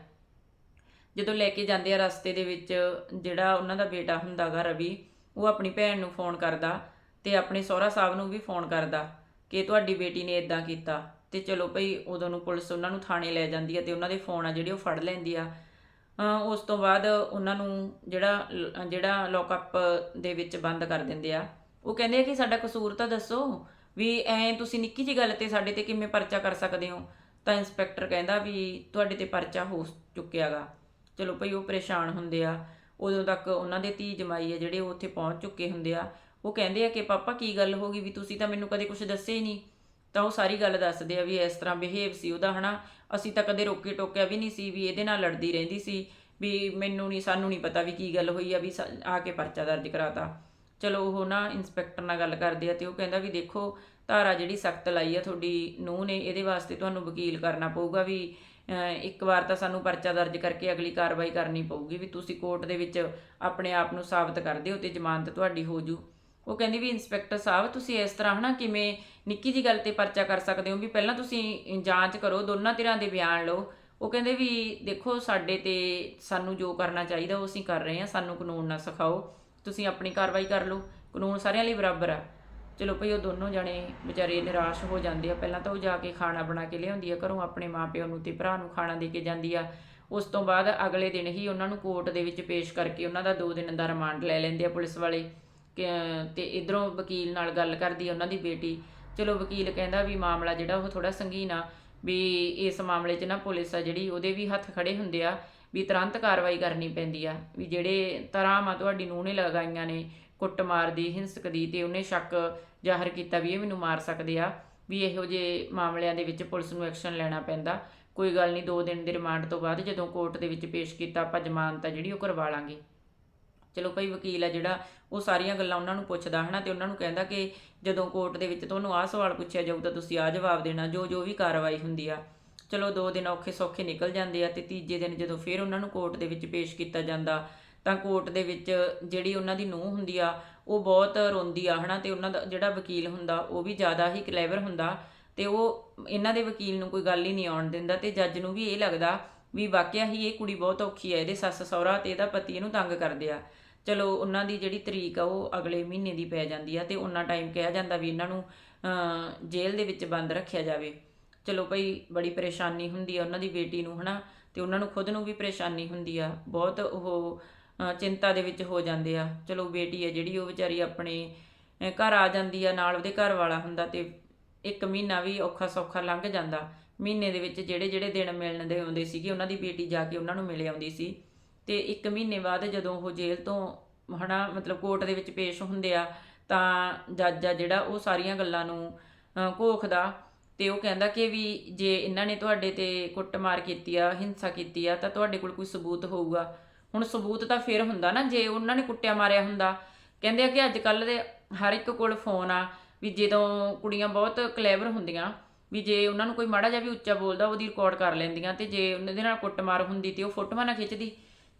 ਜਦੋਂ ਲੈ ਕੇ ਜਾਂਦੇ ਆ ਰਸਤੇ ਦੇ ਵਿੱਚ, ਜਿਹੜਾ ਉਹਨਾਂ ਦਾ ਬੇਟਾ ਹੁੰਦਾਗਾ ਰਵੀ, ਉਹ ਆਪਣੀ ਭੈਣ ਨੂੰ ਫੋਨ ਕਰਦਾ ਤੇ ਆਪਣੇ ਸਹੁਰਾ ਸਾਹਿਬ ਨੂੰ ਵੀ ਫੋਨ ਕਰਦਾ ਕਿ ਤੁਹਾਡੀ ਬੇਟੀ ਨੇ ਇਦਾਂ ਕੀਤਾ। ਤੇ ਚਲੋ ਭਈ ਉਦੋਂ ਨੂੰ ਪੁਲਿਸ ਉਹਨਾਂ ਨੂੰ ਥਾਣੇ ਲੈ ਜਾਂਦੀ ਆ ਤੇ ਉਹਨਾਂ ਦੇ ਫੋਨ ਆ ਜਿਹੜੇ ਉਹ ਫੜ ਲੈਂਦੀ ਆ। ਉਸ ਤੋਂ ਬਾਅਦ ਉਹਨਾਂ ਨੂੰ ਜਿਹੜਾ ਜਿਹੜਾ ਲੋਕਅਪ ਦੇ ਵਿੱਚ ਬੰਦ ਕਰ ਦਿੰਦੇ ਆ। ਉਹ ਕਹਿੰਦੇ ਆ ਕਿ ਸਾਡਾ ਕਸੂਰ ਤਾਂ ਦੱਸੋ ਵੀ ਐ ਤੁਸੀਂ ਨਿੱਕੀ ਜੀ ਗੱਲ ਤੇ ਸਾਡੇ ਤੇ ਕਿਵੇਂ ਪਰਚਾ ਕਰ ਸਕਦੇ ਹੋ? ਤਾਂ ਇੰਸਪੈਕਟਰ ਕਹਿੰਦਾ ਵੀ ਤੁਹਾਡੇ ਤੇ ਪਰਚਾ ਹੋ ਚੁੱਕਿਆਗਾ। ਚਲੋ ਭਈ ਉਹ ਪਰੇਸ਼ਾਨ ਹੁੰਦੇ ਆ। ਉਦੋਂ ਤੱਕ ਉਹਨਾਂ ਦੇ ਧੀ ਜਮਾਈ ਆ ਜਿਹੜੇ ਉਹ ਉੱਥੇ ਪਹੁੰਚ ਚੁੱਕੇ ਹੁੰਦੇ ਆ। ਉਹ ਕਹਿੰਦੇ ਆ ਕਿ ਪਾਪਾ ਕੀ ਗੱਲ ਹੋ ਗਈ ਵੀ ਤੁਸੀਂ ਤਾਂ ਮੈਨੂੰ ਕਦੇ ਕੁਝ ਦੱਸਿਆ ਹੀ ਨਹੀਂ। ਤਾਂ ਉਹ ਸਾਰੀ ਗੱਲ ਦੱਸਦੇ ਆ ਵੀ ਇਸ ਤਰ੍ਹਾਂ ਬਿਹੇਵ ਸੀ ਉਹਦਾ, ਹਨਾ? ਅਸੀਂ ਤਾਂ ਕਦੇ ਰੋਕੇ ਟੋਕਿਆ ਵੀ ਨਹੀਂ ਸੀ ਵੀ ਇਹਦੇ ਨਾਲ ਲੜਦੀ ਰਹਿੰਦੀ ਸੀ। ਵੀ ਮੈਨੂੰ ਨਹੀਂ, ਸਾਨੂੰ ਨਹੀਂ ਪਤਾ ਵੀ ਕੀ ਗੱਲ ਹੋਈ ਆ, ਵੀ ਸਾ- ਆ ਕੇ ਪਰਚਾ ਦਰਜ ਕਰਾਤਾ। ਚਲੋ ਉਹ ਨਾ ਇੰਸਪੈਕਟਰ ਨਾਲ ਗੱਲ ਕਰਦੇ ਆ ਤੇ ਉਹ ਕਹਿੰਦਾ ਵੀ ਦੇਖੋ, ਧਾਰਾ ਜਿਹੜੀ ਸਖਤ ਲਾਈ ਆ ਤੁਹਾਡੀ ਨੂੰਹ ਨੇ, ਇਹਦੇ ਵਾਸਤੇ ਤੁਹਾਨੂੰ ਵਕੀਲ ਕਰਨਾ ਪਊਗਾ ਵੀ ਇੱਕ ਵਾਰ ਤਾਂ ਸਾਨੂੰ ਪਰਚਾ ਦਰਜ ਕਰਕੇ ਅਗਲੀ ਕਾਰਵਾਈ ਕਰਨੀ ਪਊਗੀ ਵੀ ਤੁਸੀਂ ਕੋਰਟ ਦੇ ਵਿੱਚ ਆਪਣੇ ਆਪ ਨੂੰ ਸਾਬਤ ਕਰਦੇ ਹੋ ਤੇ ਜ਼ਮਾਨਤ ਤੁਹਾਡੀ ਹੋ ਜੂ। ਉਹ ਕਹਿੰਦੀ ਵੀ ਇੰਸਪੈਕਟਰ ਸਾਹਿਬ, ਤੁਸੀਂ ਇਸ ਤਰ੍ਹਾਂ ਹਨਾ ਕਿਵੇਂ ਨਿੱਕੀ ਜੀ ਗੱਲ ਤੇ ਪਰਚਾ ਕਰ ਸਕਦੇ ਹੋ ਵੀ ਪਹਿਲਾਂ ਤੁਸੀਂ ਜਾਂਚ ਕਰੋ, ਦੋਨਾਂ ਧਿਰਾਂ ਦੇ ਬਿਆਨ ਲਓ। ਉਹ ਕਹਿੰਦੇ ਵੀ ਦੇਖੋ, ਸਾਡੇ ਤੇ ਸਾਨੂੰ ਜੋ ਕਰਨਾ ਚਾਹੀਦਾ ਉਹ ਅਸੀਂ ਕਰ ਰਹੇ ਹਾਂ, ਸਾਨੂੰ ਕਾਨੂੰਨ ਨਾ ਸਿਖਾਓ। ਤੁਸੀਂ ਆਪਣੀ ਕਾਰਵਾਈ ਕਰ ਲਓ, ਕਾਨੂੰਨ ਸਾਰਿਆਂ ਲਈ ਬਰਾਬਰ ਆ। ਚਲੋ ਭਈ ਉਹ ਦੋਨੋਂ ਜਣੇ ਵਿਚਾਰੇ ਨਿਰਾਸ਼ ਹੋ ਜਾਂਦੇ ਆ। ਪਹਿਲਾਂ ਤਾਂ ਉਹ ਜਾ ਕੇ ਖਾਣਾ ਬਣਾ ਕੇ ਲਿਆਉਂਦੀ ਆ, ਘਰੋਂ ਆਪਣੇ ਮਾਪਿਆਂ ਨੂੰ ਤੇ ਭਰਾ ਨੂੰ ਖਾਣਾ ਦੇ ਕੇ ਜਾਂਦੀ ਆ। ਉਸ ਤੋਂ ਬਾਅਦ ਅਗਲੇ ਦਿਨ ਹੀ ਉਹਨਾਂ ਨੂੰ ਕੋਰਟ ਦੇ ਵਿੱਚ ਪੇਸ਼ ਕਰਕੇ ਉਹਨਾਂ ਦਾ 2 ਦਿਨ ਦਾ ਰਿਮਾਂਡ ਲੈ ਲੈਂਦੇ ਆ ਪੁਲਿਸ ਵਾਲੇ। ਕਿ, ਤੇ ਇਧਰੋਂ ਵਕੀਲ ਨਾਲ ਗੱਲ ਕਰਦੀ ਆ ਉਹਨਾਂ ਦੀ ਬੇਟੀ। ਚਲੋ ਵਕੀਲ ਕਹਿੰਦਾ ਵੀ ਮਾਮਲਾ ਜਿਹੜਾ ਉਹ ਥੋੜਾ ਸੰਗੀਨ ਆ, ਵੀ ਇਸ ਮਾਮਲੇ 'ਚ ਨਾ ਪੁਲਿਸ ਆ ਜਿਹੜੀ, ਉਹਦੇ ਵੀ ਹੱਥ ਖੜੇ ਹੁੰਦੇ ਆ। ਵੀ ਤੁਰੰਤ ਕਾਰਵਾਈ ਕਰਨੀ ਪੈਂਦੀ ਆ, ਵੀ ਜਿਹੜੇ ਤਰਾਮਾ ਤੁਹਾਡੀ ਨੂੰ ਨੇ ਲਗਾਈਆਂ ਨੇ, ਕੁੱਟਮਾਰ ਦੀ, ਹਿੰਸਕ ਦੀ ਤੇ ਉਹਨੇ ਸ਼ੱਕ ਜ਼ਾਹਰ ਕੀਤਾ ਵੀ ਇਹ ਮੈਨੂੰ ਮਾਰ ਸਕਦੇ ਆ, ਵੀ ਇਹੋ ਜਿਹੇ ਮਾਮਲਿਆਂ ਦੇ ਵਿੱਚ ਪੁਲਿਸ ਨੂੰ ਐਕਸ਼ਨ ਲੈਣਾ ਪੈਂਦਾ। ਕੋਈ ਗੱਲ ਨਹੀਂ 2 ਦਿਨ ਦੇ ਰਿਮਾਂਡ ਤੋਂ ਬਾਅਦ ਜਦੋਂ ਕੋਰਟ ਦੇ ਵਿੱਚ ਪੇਸ਼ ਕੀਤਾ, ਆਪਾਂ ਜ਼ਮਾਨਤ ਆ ਜਿਹੜੀ ਉਹ ਕਰਵਾ ਲਾਂਗੇ। ਚਲੋ ਭਾਈ ਵਕੀਲ ਆ ਜਿਹੜਾ ਉਹ ਸਾਰੀਆਂ ਗੱਲਾਂ ਉਹਨਾਂ ਨੂੰ ਪੁੱਛਦਾ ਹਨਾ ਤੇ ਉਹਨਾਂ ਨੂੰ ਕਹਿੰਦਾ ਕਿ ਜਦੋਂ ਕੋਰਟ ਦੇ ਵਿੱਚ ਤੁਹਾਨੂੰ ਆਹ ਸਵਾਲ ਪੁੱਛਿਆ ਜਾਊ ਤਾਂ ਤੁਸੀਂ ਆਹ ਜਵਾਬ ਦੇਣਾ ਜੋ ਜੋ ਵੀ ਕਾਰਵਾਈ ਹੁੰਦੀ ਆ। ਚਲੋ ਦੋ ਦਿਨ ਔਖੇ ਸੌਖੇ ਨਿਕਲ ਜਾਂਦੇ ਆ ਤੇ ਤੀਜੇ ਦਿਨ ਜਦੋਂ ਫਿਰ ਉਹਨਾਂ ਨੂੰ ਕੋਰਟ ਦੇ ਵਿੱਚ ਪੇਸ਼ ਕੀਤਾ ਜਾਂਦਾ, ਤਾਂ ਕੋਰਟ ਦੇ ਵਿੱਚ ਜਿਹੜੀ ਉਹਨਾਂ ਦੀ ਨੂੰਹ ਹੁੰਦੀ ਆ, ਉਹ ਬਹੁਤ ਰੋਂਦੀ ਆ, ਹਨਾ, ਤੇ ਉਹਨਾਂ ਦਾ ਜਿਹੜਾ ਵਕੀਲ ਹੁੰਦਾ, ਉਹ ਵੀ ਜ਼ਿਆਦਾ ਹੀ ਕਲੇਵਰ ਹੁੰਦਾ ਤੇ ਉਹ ਇਹਨਾਂ ਦੇ ਵਕੀਲ ਨੂੰ ਕੋਈ ਗੱਲ ਹੀ ਨਹੀਂ ਆਉਣ ਦਿੰਦਾ ਤੇ ਜੱਜ ਨੂੰ ਵੀ ਇਹ ਲੱਗਦਾ ਵੀ ਵਾਕਿਆ ਹੀ ਇਹ ਕੁੜੀ ਬਹੁਤ ਔਖੀ ਹੈ ਇਹਦੇ ਸੱਸ ਸਹੁਰਾ ਤੇ ਇਹਦਾ ਪਤੀ ਇਹਨੂੰ ਤੰਗ ਕਰਦੇ ਆ। ਚਲੋ, ਉਹਨਾਂ ਦੀ ਜਿਹੜੀ ਤਰੀਕ ਆ, ਉਹ ਅਗਲੇ ਮਹੀਨੇ ਦੀ ਪੈ ਜਾਂਦੀ ਆ ਤੇ ਉਹਨਾਂ ਟਾਈਮ ਕਿਹਾ ਜਾਂਦਾ ਵੀ ਇਹਨਾਂ ਨੂੰ ਜੇਲ੍ਹ ਦੇ ਵਿੱਚ ਬੰਦ ਰੱਖਿਆ ਜਾਵੇ। ਚਲੋ ਭਈ ਬੜੀ ਪਰੇਸ਼ਾਨੀ ਹੁੰਦੀ ਆ ਉਹਨਾਂ ਦੀ ਬੇਟੀ ਨੂੰ, ਹਨਾ? ਤੇ ਉਹਨਾਂ ਨੂੰ ਖੁਦ ਨੂੰ ਵੀ ਪਰੇਸ਼ਾਨੀ ਹੁੰਦੀ ਆ। ਬਹੁਤ ਉਹ ਚਿੰਤਾ ਦੇ ਵਿੱਚ ਹੋ ਜਾਂਦੇ ਆ। ਚਲੋ ਬੇਟੀ ਆ ਜਿਹੜੀ, ਉਹ ਵਿਚਾਰੀ ਆਪਣੇ ਘਰ ਆ ਜਾਂਦੀ ਆ, ਨਾਲ ਉਹਦੇ ਘਰ ਵਾਲਾ ਹੁੰਦਾ ਤੇ ਇੱਕ ਮਹੀਨਾ ਵੀ ਔਖਾ ਸੌਖਾ ਲੰਘ ਜਾਂਦਾ। ਮਹੀਨੇ ਦੇ ਵਿੱਚ ਜਿਹੜੇ ਜਿਹੜੇ ਦਿਨ ਮਿਲਣ ਦੇ ਆਉਂਦੇ ਸੀਗੇ, ਉਹਨਾਂ ਦੀ ਬੇਟੀ ਜਾ ਕੇ ਉਹਨਾਂ ਨੂੰ ਮਿਲ ਆਉਂਦੀ ਸੀ। ਤੇ ਇੱਕ ਮਹੀਨੇ ਬਾਅਦ ਜਦੋਂ ਉਹ ਜੇਲ੍ਹ ਤੋਂ, ਹਨਾ, ਮਤਲਬ ਕੋਰਟ ਦੇ ਵਿੱਚ ਪੇਸ਼ ਹੁੰਦੇ ਆ, ਤਾਂ ਜੱਜ ਆ ਜਿਹੜਾ, ਉਹ ਸਾਰੀਆਂ ਗੱਲਾਂ ਨੂੰ ਘੋਖਦਾ। ਤੇ ਉਹ ਕਹਿੰਦਾ ਕਿ ਵੀ ਜੇ ਇਹਨਾਂ ਨੇ ਤੁਹਾਡੇ ਤੇ ਕੁੱਟਮਾਰ ਕੀਤੀ ਆ, ਹਿੰਸਾ ਕੀਤੀ ਆ, ਤਾਂ ਤੁਹਾਡੇ ਕੋਲ ਕੋਈ ਸਬੂਤ ਹੋਊਗਾ। ਹੁਣ ਸਬੂਤ ਤਾਂ ਫਿਰ ਹੁੰਦਾ ਨਾ, ਜੇ ਉਹਨਾਂ ਨੇ ਕੁੱਟਿਆ ਮਾਰਿਆ ਹੁੰਦਾ। ਕਹਿੰਦੇ ਆ ਕਿ ਅੱਜ ਕੱਲ ਦੇ ਹਰ ਇੱਕ ਕੋਲ ਫੋਨ ਆ, ਵੀ ਜਦੋਂ ਕੁੜੀਆਂ ਬਹੁਤ ਕਲੇਵਰ ਹੁੰਦੀਆਂ, ਵੀ ਜੇ ਉਹਨਾਂ ਨੂੰ ਕੋਈ ਮਾੜਾ ਜਿਹਾ ਵੀ ਉੱਚਾ ਬੋਲਦਾ ਉਹਦੀ ਰਿਕਾਰਡ ਕਰ ਲੈਂਦੀਆਂ ਤੇ ਜੇ ਉਹਨਾਂ ਦੇ ਨਾਲ ਕੁੱਟਮਾਰ ਹੁੰਦੀ ਤੇ ਉਹ ਫੋਟੋਆਂ ਨਾ ਖਿੱਚਦੀ।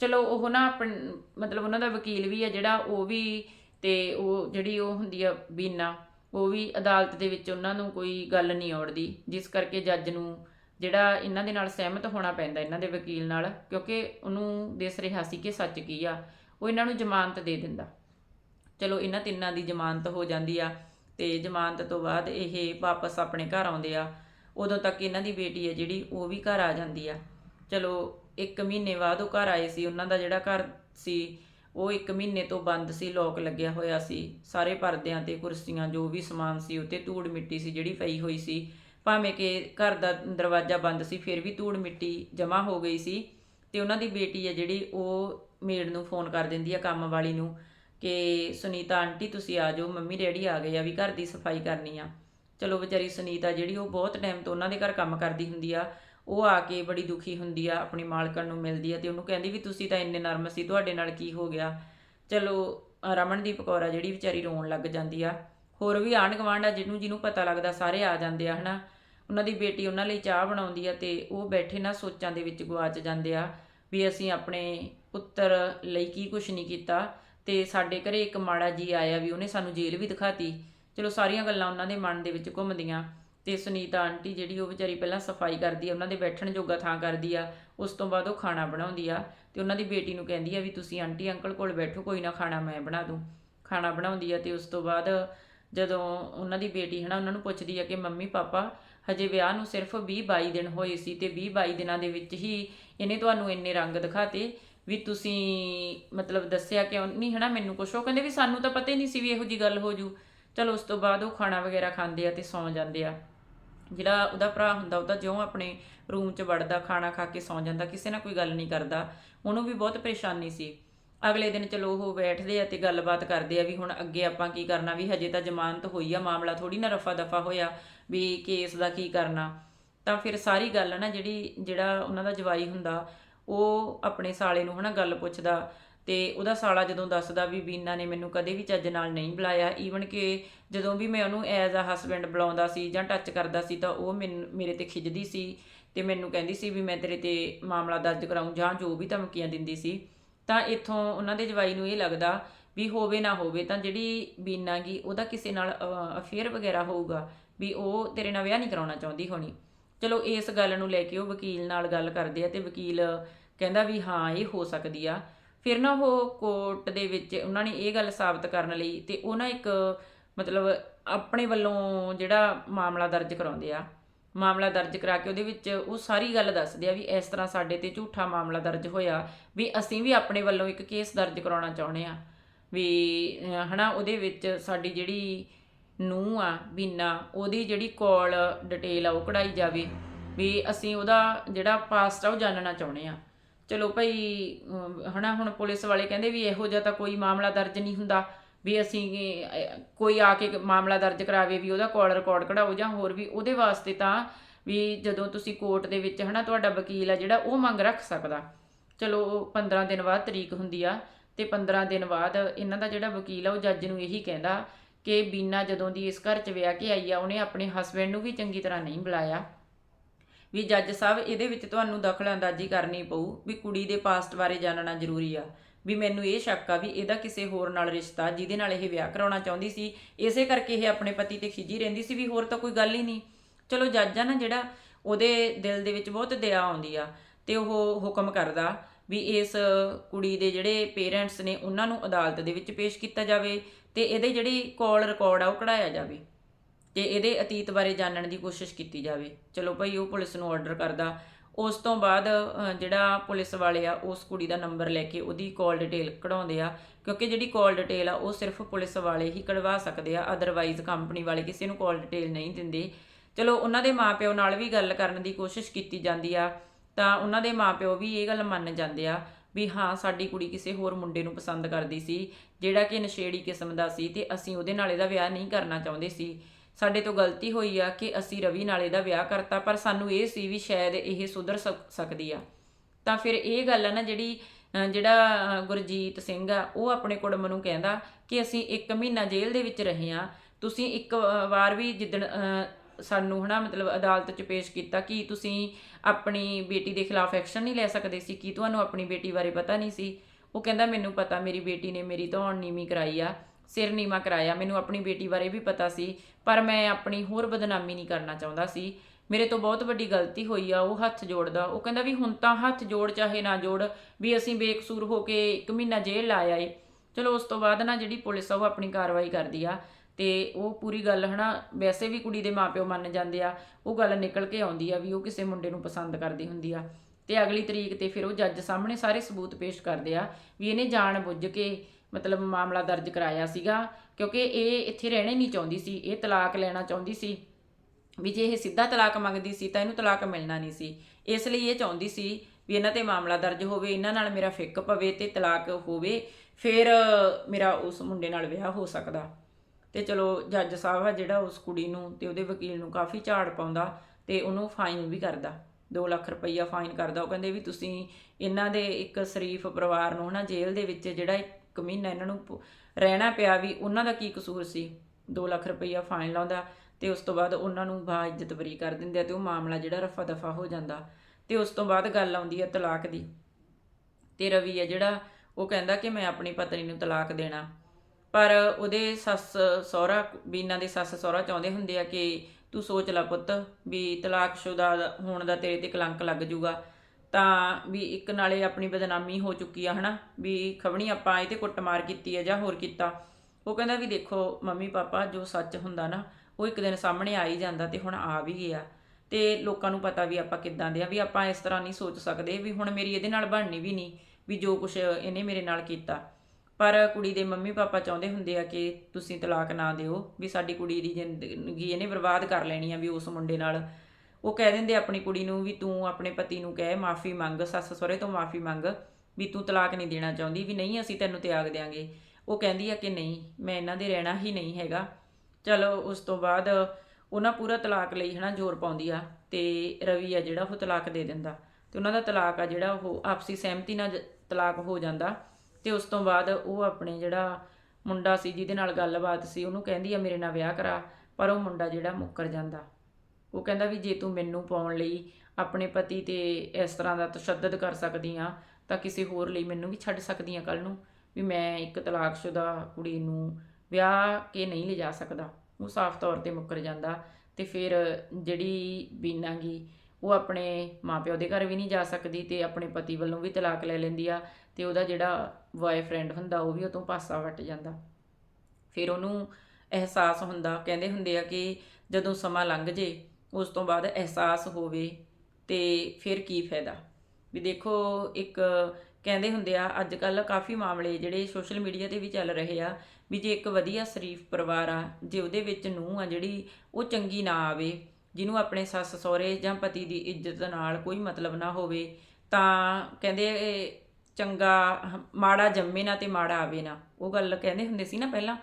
ਚਲੋ ਉਹ ਨਾ ਆਪਣ, ਮਤਲਬ ਉਹਨਾਂ ਦਾ ਵਕੀਲ ਵੀ ਆ ਜਿਹੜਾ, ਉਹ ਵੀ ਤੇ ਉਹ ਜਿਹੜੀ ਉਹ ਹੁੰਦੀ ਆ ਬੀਨਾ ਉਹ ਵੀ ਅਦਾਲਤ ਦੇ ਵਿੱਚ ਉਹਨਾਂ ਨੂੰ ਕੋਈ ਗੱਲ ਨਹੀਂ ਔੜਦੀ। ਜਿਸ ਕਰਕੇ ਜੱਜ ਨੂੰ ਜਿਹੜਾ ਇਹਨਾਂ ਦੇ ਨਾਲ ਸਹਿਮਤ ਹੋਣਾ ਪੈਂਦਾ, ਇਹਨਾਂ ਦੇ ਵਕੀਲ ਨਾਲ, ਕਿਉਂਕਿ ਉਹਨੂੰ ਦਿਸ ਰਿਹਾ ਸੀ ਕਿ ਸੱਚ ਕੀ ਆ, ਉਹ ਇਹਨਾਂ ਨੂੰ ਜ਼ਮਾਨਤ ਦੇ ਦਿੰਦਾ। ਚਲੋ, ਇਹਨਾਂ ਤਿੰਨਾਂ ਦੀ ਜ਼ਮਾਨਤ ਹੋ ਜਾਂਦੀ ਆ ਤੇ ਜ਼ਮਾਨਤ ਤੋਂ ਬਾਅਦ ਇਹ ਵਾਪਸ ਆਪਣੇ ਘਰ ਆਉਂਦੇ ਆ। ਉਦੋਂ ਤੱਕ ਇਹਨਾਂ ਦੀ ਬੇਟੀ ਹੈ ਜਿਹੜੀ, ਉਹ ਵੀ ਘਰ ਆ ਜਾਂਦੀ ਆ। ਚਲੋ 1 ਮਹੀਨੇ ਬਾਅਦ ਉਹ ਘਰ ਆਏ ਸੀ। ਉਹਨਾਂ ਦਾ ਜਿਹੜਾ ਘਰ ਸੀ ਉਹ 1 ਮਹੀਨੇ ਤੋਂ ਬੰਦ ਸੀ ਲੋਕ ਲੱਗਿਆ ਹੋਇਆ ਸੀ। ਸਾਰੇ ਪਰਦਿਆਂ ਤੇ ਕੁਰਸੀਆਂ, ਜੋ ਵੀ ਸਮਾਨ ਸੀ, ਉੱਤੇ ਧੂੜ ਮਿੱਟੀ ਸੀ ਜਿਹੜੀ ਪਈ ਹੋਈ ਸੀ। ਭਾਵੇਂ ਕਿ ਘਰ ਦਾ ਦਰਵਾਜ਼ਾ ਬੰਦ ਸੀ, ਫਿਰ ਵੀ ਧੂੜ ਮਿੱਟੀ ਜਮ੍ਹਾਂ ਹੋ ਗਈ ਸੀ। ਤੇ ਉਹਨਾਂ ਦੀ ਬੇਟੀ ਹੈ ਜਿਹੜੀ, ਉਹ ਮੇਡ ਨੂੰ ਫੋਨ ਕਰ ਦਿੰਦੀ ਆ ਕੰਮ ਵਾਲੀ ਨੂੰ ਕਿ, ਸੁਨੀਤਾ ਆਂਟੀ, ਤੁਸੀਂ ਆ ਜਾਓ, ਮੰਮੀ ਡੈਡੀ ਆ ਗਏ ਆ, ਵੀ ਘਰ ਦੀ ਸਫ਼ਾਈ ਕਰਨੀ ਆ। ਚਲੋ ਵਿਚਾਰੀ ਸੁਨੀਤਾ ਜਿਹੜੀ, ਉਹ ਬਹੁਤ ਟਾਈਮ ਤੋਂ ਉਹਨਾਂ ਦੇ ਘਰ ਕੰਮ ਕਰਦੀ ਹੁੰਦੀ ਆ। ਉਹ ਆ ਕੇ ਬੜੀ ਦੁਖੀ ਹੁੰਦੀ ਆ ਆਪਣੀ ਮਾਲਕਣ ਨੂੰ ਮਿਲਦੀ ਆ ਤੇ ਉਹਨੂੰ ਕਹਿੰਦੀ ਵੀ ਤੁਸੀਂ ਤਾਂ ਇੰਨੇ ਨਰਮ ਸੀ ਤੁਹਾਡੇ ਨਾਲ ਕੀ ਹੋ ਗਿਆ? ਚਲੋ ਅ, ਰਮਨਦੀਪ ਕੌਰ ਆ ਜਿਹੜੀ ਵਿਚਾਰੀ ਰੋਣ ਲੱਗ ਜਾਂਦੀ ਆ। ਹੋਰ ਵੀ ਆਂਢ ਗੁਆਂਢ ਆ ਜਿਹਨੂੰ ਜਿਹਨੂੰ ਪਤਾ ਲੱਗਦਾ ਸਾਰੇ ਆ ਜਾਂਦੇ ਆ ਹਨਾ? ਉਹਨਾਂ ਦੀ ਬੇਟੀ ਉਹਨਾਂ ਲਈ ਚਾਹ ਬਣਾਉਂਦੀ ਆ ਤੇ ਉਹ ਬੈਠੇ ਨਾ ਸੋਚਾਂ ਦੇ ਵਿੱਚ ਗਵਾਚ ਜਾਂਦੇ ਆ ਵੀ ਅਸੀਂ ਆਪਣੇ ਪੁੱਤਰ ਲਈ ਕੀ ਕੁਝ ਨਹੀਂ ਕੀਤਾ ਤੇ ਸਾਡੇ ਘਰੇ ਇੱਕ ਮਾੜਾ ਜੀ ਆਇਆ ਵੀ ਉਹਨੇ ਸਾਨੂੰ ਜੇਲ੍ਹ ਵੀ ਦਿਖਾਤੀ। ਚਲੋ ਸਾਰੀਆਂ ਗੱਲਾਂ ਉਹਨਾਂ ਦੇ ਮਨ ਦੇ ਵਿੱਚ ਘੁੰਮਦੀਆਂ। ਤੇ ਸੁਨੀਤਾ ਆਂਟੀ ਜਿਹੜੀ ਉਹ ਵਿਚਾਰੀ ਪਹਿਲਾਂ ਸਫ਼ਾਈ ਕਰਦੀ ਆ, ਉਹਨਾਂ ਦੇ ਬੈਠਣ ਜੋਗਾ ਥਾਂ ਕਰਦੀ ਆ, ਉਸ ਤੋਂ ਬਾਅਦ ਉਹ ਖਾਣਾ ਬਣਾਉਂਦੀ ਆ ਤੇ ਉਹਨਾਂ ਦੀ ਬੇਟੀ ਨੂੰ ਕਹਿੰਦੀ ਆ ਵੀ ਤੁਸੀਂ ਆਂਟੀ ਅੰਕਲ ਕੋਲ ਬੈਠੋ, ਕੋਈ ਨਾ ਖਾਣਾ ਮੈਂ ਬਣਾ ਦੂੰ। ਖਾਣਾ ਬਣਾਉਂਦੀ ਆ ਤੇ ਉਸ ਤੋਂ ਬਾਅਦ ਜਦੋਂ ਉਹਨਾਂ ਦੀ ਬੇਟੀ ਹਨਾ, ਉਹਨਾਂ ਨੂੰ ਪੁੱਛਦੀ ਆ ਕਿ ਮੰਮੀ ਪਾਪਾ, ਹਜੇ ਵਿਆਹ ਨੂੰ ਸਿਰਫ 20 22 ਦਿਨ ਹੋਏ ਸੀ ਤੇ 20 22 ਦਿਨਾਂ ਦੇ ਵਿੱਚ ਹੀ ਇਹਨੇ ਤੁਹਾਨੂੰ ਇੰਨੇ ਰੰਗ ਦਿਖਾਤੇ ਵੀ ਤੁਸੀਂ ਮਤਲਬ ਦੱਸਿਆ ਕਿ ਨਹੀਂ ਹਨਾ ਮੈਨੂੰ ਕੁਛ? ਉਹ ਕਹਿੰਦੇ ਵੀ ਸਾਨੂੰ ਤਾਂ ਪਤਾ ਹੀ ਨਹੀਂ ਸੀ ਵੀ ਇਹੋ ਜੀ ਗੱਲ ਹੋ ਜੂ। ਚਲੋ ਉਸ ਤੋਂ ਬਾਅਦ ਉਹ ਖਾਣਾ ਵਗੈਰਾ ਖਾਂਦੇ ਆ ਤੇ ਸੌਂ ਜਾਂਦੇ ਆ। ਜਿਹੜਾ ਉਹਦਾ ਭਰਾ ਹੁੰਦਾ, ਉਹਦਾ ਜਿਉਂ ਆਪਣੇ ਰੂਮ 'ਚ ਵੜਦਾ, ਖਾਣਾ ਖਾ ਕੇ ਸੌਂ ਜਾਂਦਾ, ਕਿਸੇ ਨਾਲ ਕੋਈ ਗੱਲ ਨਹੀਂ ਕਰਦਾ, ਉਹਨੂੰ ਵੀ ਬਹੁਤ ਪਰੇਸ਼ਾਨੀ ਸੀ। ਅਗਲੇ ਦਿਨ ਚਲੋ ਉਹ ਬੈਠਦੇ ਆ ਤੇ ਗੱਲਬਾਤ ਕਰਦੇ ਆ ਵੀ ਹੁਣ ਅੱਗੇ ਆਪਾਂ ਕੀ ਕਰਨਾ, ਵੀ ਹਜੇ ਤਾਂ ਜ਼ਮਾਨਤ ਹੋਈ ਆ, ਮਾਮਲਾ ਥੋੜੀ ਨਾ ਰਫਾ ਦਫਾ ਹੋਇਆ ਵੀ ਕੇਸ ਦਾ ਕੀ ਕਰਨਾ। ਤਾਂ ਫਿਰ ਸਾਰੀ ਗੱਲ ਨਾ ਜਿਹੜੀ, ਜਿਹੜਾ ਉਹਨਾਂ ਦਾ ਜਵਾਈ ਹੁੰਦਾ, ਉਹ ਆਪਣੇ ਸਾਲੇ ਨੂੰ ਹਨਾ ਗੱਲ ਪੁੱਛਦਾ ਤੇ ਉਹਦਾ ਸਾਲਾ ਜਦੋਂ ਦੱਸਦਾ ਵੀ ਬੀਨਾ ਨੇ ਮੈਨੂੰ ਕਦੇ ਵੀ ਚੱਜ ਨਾਲ ਨਹੀਂ ਬੁਲਾਇਆ ਈਵਨ ਕਿ ਜਦੋਂ ਵੀ ਮੈਂ ਉਹਨੂੰ ਐਜ਼ ਅ ਹਸਬੈਂਡ ਬੁਲਾਉਂਦਾ ਸੀ ਜਾਂ ਟੱਚ ਕਰਦਾ ਸੀ ਤਾਂ ਉਹ ਮੈਨੂੰ, ਮੇਰੇ ਤੇ ਖਿਜਦੀ ਸੀ ਤੇ ਮੈਨੂੰ ਕਹਿੰਦੀ ਸੀ ਵੀ ਮੈਂ ਤੇਰੇ ਤੇ ਮਾਮਲਾ ਦਰਜ ਕਰਾਉਂ ਜਾਂ ਜੋ ਵੀ ਧਮਕੀਆਂ ਦਿੰਦੀ ਸੀ। ਤਾਂ ਇੱਥੋਂ ਉਹਨਾਂ ਦੇ ਜਵਾਈ ਨੂੰ ਇਹ ਲੱਗਦਾ ਵੀ ਹੋਵੇ ਨਾ ਹੋਵੇ ਤਾਂ ਜਿਹੜੀ ਬੀਨਾ ਗੀ ਉਹਦਾ ਕਿਸੇ ਨਾਲ ਅਫੇਅਰ ਵਗੈਰਾ ਹੋਊਗਾ ਵੀ ਉਹ ਤੇਰੇ ਨਾਲ ਵਿਆਹ ਨਹੀਂ ਕਰਾਉਣਾ ਚਾਹੁੰਦੀ ਹੋਣੀ। ਚਲੋ ਇਸ ਗੱਲ ਨੂੰ ਲੈ ਕੇ ਉਹ ਵਕੀਲ ਨਾਲ ਗੱਲ ਕਰਦੇ ਆ ਤੇ ਵਕੀਲ ਕਹਿੰਦਾ ਵੀ ਹਾਂ, ਇਹ ਹੋ ਸਕਦੀ ਆ। ਫਿਰ ਨਾ ਉਹ ਕੋਰਟ ਦੇ ਵਿੱਚ ਉਹਨਾਂ ਨੇ ਇਹ ਗੱਲ ਸਾਬਤ ਕਰਨ ਲਈ ਤੇ ਉਹ ਨਾ ਇੱਕ ਮਤਲਬ ਆਪਣੇ ਵੱਲੋਂ ਜਿਹੜਾ ਮਾਮਲਾ ਦਰਜ ਕਰਾਉਂਦੇ ਆ ਮਾਮਲਾ ਦਰਜ ਕਰਾ ਕੇ ਉਹਦੇ ਵਿੱਚ ਉਹ ਸਾਰੀ ਗੱਲ ਦੱਸਦੇ ਆ ਵੀ ਇਸ ਤਰ੍ਹਾਂ ਸਾਡੇ ਤੇ ਝੂਠਾ ਮਾਮਲਾ ਦਰਜ ਹੋਇਆ ਵੀ ਅਸੀਂ ਵੀ ਆਪਣੇ ਵੱਲੋਂ ਇੱਕ ਕੇਸ ਦਰਜ ਕਰਾਉਣਾ ਚਾਹੁੰਦੇ ਆ ਵੀ ਅਹ, ਹਨਾ ਉਹਦੇ ਵਿੱਚ ਸਾਡੀ ਜਿਹੜੀ ਨੂੰ ਆ ਬੀਨਾ ਉਹਦੀ ਜਿਹੜੀ ਕਾਲ ਡਿਟੇਲ ਆ ਉਹ ਕਢਾਈ ਜਾਵੇ ਵੀ ਅਸੀਂ ਉਹਦਾ ਜਿਹੜਾ ਪਾਸਟ ਆ ਉਹ ਜਾਣਨਾ ਚਾਹੁੰਦੇ ਆ। ਚਲੋ ਭਾਈ ਅਮ, ਹਨਾ ਹੁਣ ਪੁਲਿਸ ਵਾਲੇ ਕਹਿੰਦੇ ਵੀ ਇਹੋ ਜਿਹਾ ਤਾਂ ਕੋਈ ਮਾਮਲਾ ਦਰਜ ਨਹੀਂ ਹੁੰਦਾ ਵੀ ਅਸੀਂ ਕੋਈ ਆ ਕੇ ਮਾਮਲਾ ਦਰਜ ਕਰਾਵੇ ਵੀ ਉਹਦਾ ਕਾਲ ਰਿਕਾਰਡ ਕਢਾਓ ਜਾਂ ਹੋਰ ਵੀ ਉਹਦੇ ਵਾਸਤੇ ਤਾਂ ਵੀ ਜਦੋਂ ਤੁਸੀਂ ਕੋਰਟ ਦੇ ਵਿੱਚ ਹਨਾ ਤੁਹਾਡਾ ਵਕੀਲ ਆ ਜਿਹੜਾ ਉਹ ਮੰਗ ਰੱਖ ਸਕਦਾ। ਚਲੋ 15 ਦਿਨ ਬਾਅਦ ਤਰੀਕ ਹੁੰਦੀ ਆ ਤੇ 15 ਦਿਨ ਬਾਅਦ ਇਹਨਾਂ ਦਾ ਜਿਹੜਾ ਵਕੀਲ ਆ ਉਹ ਜੱਜ ਨੂੰ ਇਹੀ ਕਹਿੰਦਾ ਕਿ ਬੀਨਾ ਜਦੋਂ ਦੀ ਇਸ ਘਰ 'ਚ ਵਿਆਹ ਕੇ ਆਈ ਆ ਉਹਨੇ ਆਪਣੇ ਹਸਬੰਡ ਨੂੰ ਵੀ ਚੰਗੀ ਤਰ੍ਹਾਂ ਨਹੀਂ ਬੁਲਾਇਆ। ਵੀ ਜੱਜ ਸਾਹਿਬ, ਇਹਦੇ ਵਿੱਚ ਤੁਹਾਨੂੰ ਦਖਲ ਅੰਦਾਜ਼ੀ ਕਰਨੀ ਪਊ ਵੀ ਕੁੜੀ ਦੇ ਪਾਸਟ ਬਾਰੇ ਜਾਣਨਾ ਜ਼ਰੂਰੀ ਆ। ਵੀ ਮੈਨੂੰ ਇਹ ਸ਼ੱਕ ਆ ਵੀ ਇਹਦਾ ਕਿਸੇ ਹੋਰ ਨਾਲ ਰਿਸ਼ਤਾ, ਜਿਹਦੇ ਨਾਲ ਇਹ ਵਿਆਹ ਕਰਾਉਣਾ ਚਾਹੁੰਦੀ ਸੀ, ਇਸੇ ਕਰਕੇ ਇਹ ਆਪਣੇ ਪਤੀ ਤੇ ਖਿਜੀ ਰਹਿੰਦੀ ਸੀ ਵੀ ਹੋਰ ਤਾਂ ਕੋਈ ਗੱਲ ਹੀ ਨਹੀਂ। ਚਲੋ ਜੱਜ ਆ ਨਾ ਜਿਹੜਾ, ਉਹਦੇ ਦਿਲ ਦੇ ਵਿੱਚ ਬਹੁਤ ਦਇਆ ਆਉਂਦੀ ਆ ਤੇ ਉਹ ਹੁਕਮ ਕਰਦਾ ਵੀ ਇਸ ਕੁੜੀ ਦੇ ਜਿਹੜੇ ਪੇਰੈਂਟਸ ਨੇ, ਉਹਨਾਂ ਨੂੰ ਅਦਾਲਤ ਦੇ ਵਿੱਚ ਪੇਸ਼ ਕੀਤਾ ਜਾਵੇ ਤੇ ਇਹਦੇ ਜਿਹੜੀ ਕਾਲ ਰਿਕਾਰਡ ਆ, ਉਹ ਕਢਾਇਆ ਜਾਵੇ। ਤੇ ਇਹਦੇ ਅਤੀਤ ਬਾਰੇ ਜਾਣਨ ਦੀ ਕੋਸ਼ਿਸ਼ ਕੀਤੀ ਜਾਵੇ। ਚਲੋ ਭਾਈ, ਉਹ ਪੁਲਿਸ ਨੂੰ ਆਰਡਰ ਕਰਦਾ। ਉਸ ਤੋਂ ਬਾਅਦ ਜਿਹੜਾ ਪੁਲਿਸ ਵਾਲੇ ਆ, ਉਸ ਕੁੜੀ ਦਾ ਨੰਬਰ ਲੈ ਕੇ ਉਹਦੀ ਕਾਲ ਡਿਟੇਲ ਕਢਾਉਂਦੇ ਆ। ਕਿਉਂਕਿ ਜਿਹੜੀ ਕਾਲ ਡਿਟੇਲ ਆ, ਉਹ ਸਿਰਫ ਪੁਲਿਸ ਵਾਲੇ ਹੀ ਕਢਵਾ ਸਕਦੇ ਆ। ਅਦਰਵਾਈਜ਼ ਕੰਪਨੀ ਵਾਲੇ ਕਿਸੇ ਨੂੰ ਕਾਲ ਡਿਟੇਲ ਨਹੀਂ ਦਿੰਦੇ। ਚਲੋ, ਉਹਨਾਂ ਦੇ ਮਾਪਿਓ ਨਾਲ ਵੀ ਗੱਲ ਕਰਨ ਦੀ ਕੋਸ਼ਿਸ਼ ਕੀਤੀ ਜਾਂਦੀ ਆ। ਤਾਂ ਉਹਨਾਂ ਦੇ ਮਾਪਿਓ ਵੀ ਇਹ ਗੱਲ ਮੰਨ ਜਾਂਦੇ ਆ ਵੀ ਹਾਂ, ਸਾਡੀ ਕੁੜੀ ਕਿਸੇ ਹੋਰ ਮੁੰਡੇ ਨੂੰ ਪਸੰਦ ਕਰਦੀ ਸੀ, ਜਿਹੜਾ ਕਿ ਨਸ਼ੇੜੀ ਕਿਸਮ ਦਾ ਸੀ ਤੇ ਅਸੀਂ ਉਹਦੇ ਨਾਲ ਇਹਦਾ ਵਿਆਹ ਨਹੀਂ ਕਰਨਾ ਚਾਹੁੰਦੇ ਸੀ। ਸਾਡੇ ਤੋਂ ਗਲਤੀ ਹੋਈ ਆ ਕਿ ਅਸੀਂ ਰਵੀ ਨਾਲ ਇਹਦਾ ਵਿਆਹ ਕਰਤਾ ਪਰ ਸਾਨੂੰ ਇਹ ਸੀ ਵੀ ਸ਼ਾਇਦ ਇਹ ਸੁਧਰ ਸਕ- ਸਕਦੀ ਆ। ਤਾਂ ਫਿਰ ਇਹ ਗੱਲ ਆ ਨਾ ਜਿਹੜੀ ਜਿਹੜਾ ਗੁਰਜੀਤ ਸਿੰਘ ਆ ਉਹ ਆਪਣੇ ਕੁੜਮ ਨੂੰ ਕਹਿੰਦਾ ਕਿ ਅਸੀਂ 1 ਮਹੀਨਾ ਜੇਲ੍ਹ ਦੇ ਵਿੱਚ ਰਹੇ ਆ। ਤੁਸੀਂ ਇੱਕ ਵਾਰ ਵੀ ਜਿੱਦਣ ਅਹ, ਸਾਨੂੰ ਹਨਾ ਮਤਲਬ ਅਦਾਲਤ 'ਚ ਪੇਸ਼ ਕੀਤਾ ਕਿ ਤੁਸੀਂ ਆਪਣੀ ਬੇਟੀ ਦੇ ਖਿਲਾਫ ਐਕਸ਼ਨ ਨਹੀਂ ਲੈ ਸਕਦੇ ਸੀ ਕਿ ਤੁਹਾਨੂੰ ਆਪਣੀ ਬੇਟੀ ਬਾਰੇ ਪਤਾ ਨਹੀਂ ਸੀ? ਉਹ ਕਹਿੰਦਾ ਮੈਨੂੰ ਪਤਾ ਮੇਰੀ ਬੇਟੀ ਨੇ ਮੇਰੀ ਧੌਣ ਨੀਵੀਂ ਕਰਾਈ ਆ। ਸਿਰ ਨੀਵਾਂ ਕਰਾਇਆ। ਮੈਨੂੰ ਆਪਣੀ ਬੇਟੀ ਬਾਰੇ ਵੀ ਪਤਾ ਸੀ, ਪਰ ਮੈਂ ਆਪਣੀ ਹੋਰ ਬਦਨਾਮੀ ਨਹੀਂ ਕਰਨਾ ਚਾਹੁੰਦਾ ਸੀ। ਮੇਰੇ ਤੋਂ ਬਹੁਤ ਵੱਡੀ ਗਲਤੀ ਹੋਈ ਆ, ਉਹ ਹੱਥ ਜੋੜਦਾ। ਉਹ ਕਹਿੰਦਾ ਵੀ ਹੁਣ ਤਾਂ ਹੱਥ ਜੋੜ, ਚਾਹੇ ਨਾ ਜੋੜ, ਵੀ ਅਸੀਂ ਬੇਕਸੂਰ ਹੋ ਕੇ ਇੱਕ ਮਹੀਨਾ ਜੇਲ੍ਹ ਲਾਇਆ ਏ ਚਲੋ, ਉਸ ਤੋਂ ਬਾਅਦ ਨਾ ਜਿਹੜੀ ਪੁਲਿਸ ਆ, ਉਹ ਆਪਣੀ ਕਾਰਵਾਈ ਕਰਦੀ ਆ। ਤੇ ਉਹ ਪੂਰੀ ਗੱਲ ਹਨਾ, ਵੈਸੇ ਵੀ ਕੁੜੀ ਦੇ ਮਾਪਿਓ ਮੰਨ ਜਾਂਦੇ ਆ। ਉਹ ਗੱਲ ਨਿਕਲ ਕੇ ਆਉਂਦੀ ਆ ਵੀ ਉਹ ਕਿਸੇ ਮੁੰਡੇ ਨੂੰ ਪਸੰਦ ਕਰਦੀ ਹੁੰਦੀ ਆ। ਤੇ ਅਗਲੀ ਤਰੀਕ ਤੇ ਫਿਰ ਉਹ ਜੱਜ ਸਾਹਮਣੇ ਸਾਰੇ ਸਬੂਤ ਪੇਸ਼ ਕਰਦੇ ਆ ਵੀ ਇਹਨੇ ਜਾਣ ਬੁੱਝ ਕੇ ਮਤਲਬ ਮਾਮਲਾ ਦਰਜ ਕਰਾਇਆ ਸੀਗਾ, ਕਿਉਂਕਿ ਇਹ ਇੱਥੇ ਰਹਿਣੇ ਨਹੀਂ ਚਾਹੁੰਦੀ ਸੀ, ਇਹ ਤਲਾਕ ਲੈਣਾ ਚਾਹੁੰਦੀ ਸੀ। ਵੀ ਜੇ ਇਹ ਸਿੱਧਾ ਤਲਾਕ ਮੰਗਦੀ ਸੀ, ਤਾਂ ਇਹਨੂੰ ਤਲਾਕ ਮਿਲਣਾ ਨਹੀਂ ਸੀ। ਇਸ ਲਈ ਇਹ ਚਾਹੁੰਦੀ ਸੀ ਵੀ ਇਹਨਾਂ ਤੇ ਮਾਮਲਾ ਦਰਜ ਹੋਵੇ, ਇਹਨਾਂ ਨਾਲ ਮੇਰਾ ਫਿੱਕ ਪਵੇ ਤੇ ਤਲਾਕ ਹੋਵੇ, ਫਿਰ ਮੇਰਾ ਉਸ ਮੁੰਡੇ ਨਾਲ ਵਿਆਹ ਹੋ ਸਕਦਾ। ਤੇ ਚਲੋ, ਜੱਜ ਸਾਹਿਬ ਆ ਜਿਹੜਾ ਉਸ ਕੁੜੀ ਨੂੰ ਤੇ ਉਹਦੇ ਵਕੀਲ ਨੂੰ ਕਾਫੀ ਝਾੜ ਪਾਉਂਦਾ ਤੇ ਉਹਨੂੰ ਫਾਈਨ ਵੀ ਕਰਦਾ। 2 ਲੱਖ ਰੁਪਈਆ ਫਾਈਨ ਕਰਦਾ। ਉਹ ਕਹਿੰਦੇ ਵੀ ਤੁਸੀਂ ਇਹਨਾਂ ਦੇ ਇੱਕ ਸ਼ਰੀਫ ਪਰਿਵਾਰ ਨੂੰ ਨਾ ਜੇਲ੍ਹ ਦੇ ਵਿੱਚ ਜਿਹੜਾ ਇੱਕ ਮਹੀਨਾ ਇਹਨਾਂ ਨੂੰ ਰਹਿਣਾ ਪਿਆ ਵੀ ਉਹਨਾਂ ਦਾ ਕੀ ਕਸੂਰ ਸੀ? 2 ਲੱਖ ਰੁਪਈਆ ਫਾਈਨ ਲਾਉਂਦਾ ਤੇ ਉਸ ਤੋਂ ਬਾਅਦ ਉਹਨਾਂ ਨੂੰ ਬਾਇੱਜ਼ਤ ਬਰੀ ਕਰ ਦਿੰਦੇ ਆ ਤੇ ਉਹ ਮਾਮਲਾ ਜਿਹੜਾ ਰਫਾ ਦਫਾ ਹੋ ਜਾਂਦਾ ਤੇ ਉਸ ਤੋਂ ਬਾਅਦ ਗੱਲ ਆਉਂਦੀ ਹੈ ਤਲਾਕ ਦੀ। ਤੇ ਰਵੀ ਹੈ ਜਿਹੜਾ ਉਹ ਕਹਿੰਦਾ ਕਿ ਮੈਂ ਆਪਣੀ ਪਤਨੀ ਨੂੰ ਤਲਾਕ ਦੇਣਾ। ਪਰ ਉਹਦੇ ਸੱਸ ਸਹੁਰਾ ਬੀਨਾ ਦੇ ਸੱਸ ਸਹੁਰਾ ਚਾਹੁੰਦੇ ਹੁੰਦੇ ਆ ਕਿ ਤੂੰ ਸੋਚ ਲੈ ਪੁੱਤ ਵੀ ਤਲਾਕਸ਼ੁਦਾ ਹੋਣ ਦਾ ਤੇਰੇ ਤੇ ਕਲੰਕ ਲੱਗ ਜੂਗਾ। ਤਾਂ ਵੀ ਇੱਕ ਨਾਲੇ ਆਪਣੀ ਬਦਨਾਮੀ ਹੋ ਚੁੱਕੀ ਆ, ਹਨਾ? ਵੀ ਖਵਣੀ ਆਪਾਂ ਇਹ ਤੇ ਕੁੱਟਮਾਰ ਕੀਤੀ ਹੈ ਜਾਂ ਹੋਰ ਕੀਤਾ। ਉਹ ਕਹਿੰਦਾ ਵੀ ਦੇਖੋ, ਮੰਮੀ ਪਾਪਾ ਜੋ ਸੱਚ ਹੁੰਦਾ ਨਾ, ਉਹ ਇੱਕ ਦਿਨ ਸਾਹਮਣੇ ਆ ਹੀ ਜਾਂਦਾ ਤੇ ਹੁਣ ਆ ਵੀ ਗਿਆ। ਤੇ ਲੋਕਾਂ ਨੂੰ ਪਤਾ ਵੀ ਆਪਾਂ ਕਿੱਦਾਂ ਦੇ ਆ, ਵੀ ਆਪਾਂ ਇਸ ਤਰ੍ਹਾਂ ਨਹੀਂ ਸੋਚ ਸਕਦੇ ਵੀ ਹੁਣ ਮੇਰੀ ਇਹਦੇ ਨਾਲ ਬਣਨੀ ਵੀ ਨਹੀਂ, ਵੀ ਜੋ ਕੁਝ ਇਹਨੇ ਮੇਰੇ ਨਾਲ ਕੀਤਾ। ਪਰ ਕੁੜੀ ਦੇ ਮੰਮੀ ਪਾਪਾ ਚਾਹੁੰਦੇ ਹੁੰਦੇ ਆ ਕਿ ਤੁਸੀਂ ਤਲਾਕ ਨਾ ਦਿਓ, ਵੀ ਸਾਡੀ ਕੁੜੀ ਦੀ ਜ਼ਿੰਦਗੀ ਇਹਨੇ ਬਰਬਾਦ ਕਰ ਲੈਣੀ ਆ ਵੀ ਉਸ ਮੁੰਡੇ ਨਾਲ। ਉਹ ਕਹਿ ਦਿੰਦੇ ਆਪਣੀ ਕੁੜੀ ਨੂੰ ਵੀ ਤੂੰ ਆਪਣੇ ਪਤੀ ਨੂੰ ਕਹਿ, ਮਾਫੀ ਮੰਗ, ਸੱਸ ਸਹੁਰੇ ਤੋਂ ਮਾਫੀ ਮੰਗ ਵੀ ਤੂੰ ਤਲਾਕ ਨਹੀਂ ਦੇਣਾ ਚਾਹੁੰਦੀ, ਵੀ ਨਹੀਂ ਅਸੀਂ ਤੈਨੂੰ ਤਿਆਗ ਦੇਾਂਗੇ ਉਹ ਕਹਿੰਦੀ ਆ ਕਿ ਨਹੀਂ, ਮੈਂ ਇਹਨਾਂ ਦੇ ਰਹਿਣਾ ਹੀ ਨਹੀਂ ਹੈਗਾ। ਚਲੋ ਉਸ ਤੋਂ ਬਾਅਦ ਉਹਨਾਂ ਪੂਰਾ ਤਲਾਕ ਲਈ ਹਨਾ ਜ਼ੋਰ ਪਾਉਂਦੀ ਆ ਤੇ ਰਵੀ ਆ ਜਿਹੜਾ ਉਹ ਤਲਾਕ ਦੇ ਦਿੰਦਾ। ਤੇ ਉਹਨਾਂ ਦਾ ਤਲਾਕ ਆ ਜਿਹੜਾ ਉਹ ਆਪਸੀ ਸਹਿਮਤੀ ਨਾਲ ਜ- ਤਲਾਕ ਹੋ ਜਾਂਦਾ। ਤੇ ਉਸ ਤੋਂ ਬਾਅਦ ਉਹ ਆਪਣੇ ਜਿਹੜਾ ਮੁੰਡਾ ਸੀ ਜਿਹਦੇ ਨਾਲ ਗੱਲਬਾਤ ਸੀ, ਉਹਨੂੰ ਕਹਿੰਦੀ ਆ, ਮੇਰੇ ਨਾਲ ਵਿਆਹ ਕਰਾ। ਪਰ ਉਹ ਮੁੰਡਾ ਜਿਹੜਾ ਮੁੱਕਰ ਜਾਂਦਾ। ਉਹ ਕਹਿੰਦਾ ਵੀ ਜੇ ਤੂੰ ਮੈਨੂੰ ਪਾਉਣ ਲਈ ਆਪਣੇ ਪਤੀ ਤੇ ਇਸ ਤਰ੍ਹਾਂ ਦਾ ਤਸ਼ੱਦਦ ਕਰ ਸਕਦੀ ਆ, ਤਾਂ ਕਿਸੇ ਹੋਰ ਲਈ ਮੈਨੂੰ ਵੀ ਛੱਡ ਸਕਦੀ ਆ ਕੱਲ ਨੂੰ, ਵੀ ਮੈਂ ਇੱਕ ਤਲਾਕਸ਼ੁਦਾ ਕੁੜੀ ਨੂੰ ਵਿਆਹ ਕੇ ਨਹੀਂ ਲਿਜਾ ਸਕਦਾ। ਉਹ ਸਾਫ਼ ਤੌਰ ਤੇ ਮੁੱਕਰ ਜਾਂਦਾ ਤੇ ਫਿਰ ਜਿਹੜੀ ਬੀਨਾ ਗੀ, ਉਹ ਆਪਣੇ ਮਾਪਿਓ ਦੇ ਘਰ ਵੀ ਨਹੀਂ ਜਾ ਸਕਦੀ ਤੇ ਆਪਣੇ ਪਤੀ ਵੱਲੋਂ ਵੀ ਤਲਾਕ ਲੈ ਲੈਂਦੀ ਆ ਤੇ ਉਹਦਾ ਜਿਹੜਾ ਬॉयਫ੍ਰੈਂਡ ਹੁੰਦਾ ਉਹ ਵੀ ਉਹ ਤੋਂ ਪਾਸਾ ਵੱਟ ਜਾਂਦਾ। ਫਿਰ ਉਹਨੂੰ ਅਹਿਸਾਸ ਹੁੰਦਾ, ਕਹਿੰਦੇ ਹੁੰਦੇ ਆ ਕਿ ਜਦੋਂ ਸਮਾਂ ਲੰਘ ਜੇ ਉਸ ਤੋਂ ਬਾਅਦ ਅਹਿਸਾਸ ਹੋਵੇ ਤੇ ਫਿਰ ਕੀ ਫਾਇਦਾ? ਵੀ ਦੇਖੋ, ਇੱਕ ਕਹਿੰਦੇ ਹੁੰਦੇ ਆ ਅੱਜ ਕੱਲ ਕਾਫੀ ਮਾਮਲੇ ਜਿਹੜੇ ਸੋਸ਼ਲ ਮੀਡੀਆ ਤੇ ਵੀ ਚੱਲ ਰਹੇ ਆ, ਵੀ ਜੇ ਇੱਕ ਵਧੀਆ ਸ਼ਰੀਫ ਪਰਿਵਾਰ ਆ, ਜੇ ਉਹਦੇ ਵਿੱਚ ਨੂੰਹ ਆ ਜਿਹੜੀ, ਉਹ ਚੰਗੀ ਨਾ ਆਵੇ, ਜਿਹਨੂੰ ਆਪਣੇ ਸੱਸ ਸਹੁਰੇ ਜਾਂ ਪਤੀ ਦੀ ਇੱਜ਼ਤ ਨਾਲ ਕੋਈ ਮਤਲਬ ਨਾ ਹੋਵੇ, ਤਾਂ ਕਹਿੰਦੇ ਚੰਗਾ, ਮਾੜਾ ਜੰਮੇ ਨਾ ਤੇ ਮਾੜਾ ਆਵੇ ਨਾ। ਉਹ ਗੱਲ ਕਹਿੰਦੇ ਹੁੰਦੇ ਸੀ ਨਾ ਪਹਿਲਾਂ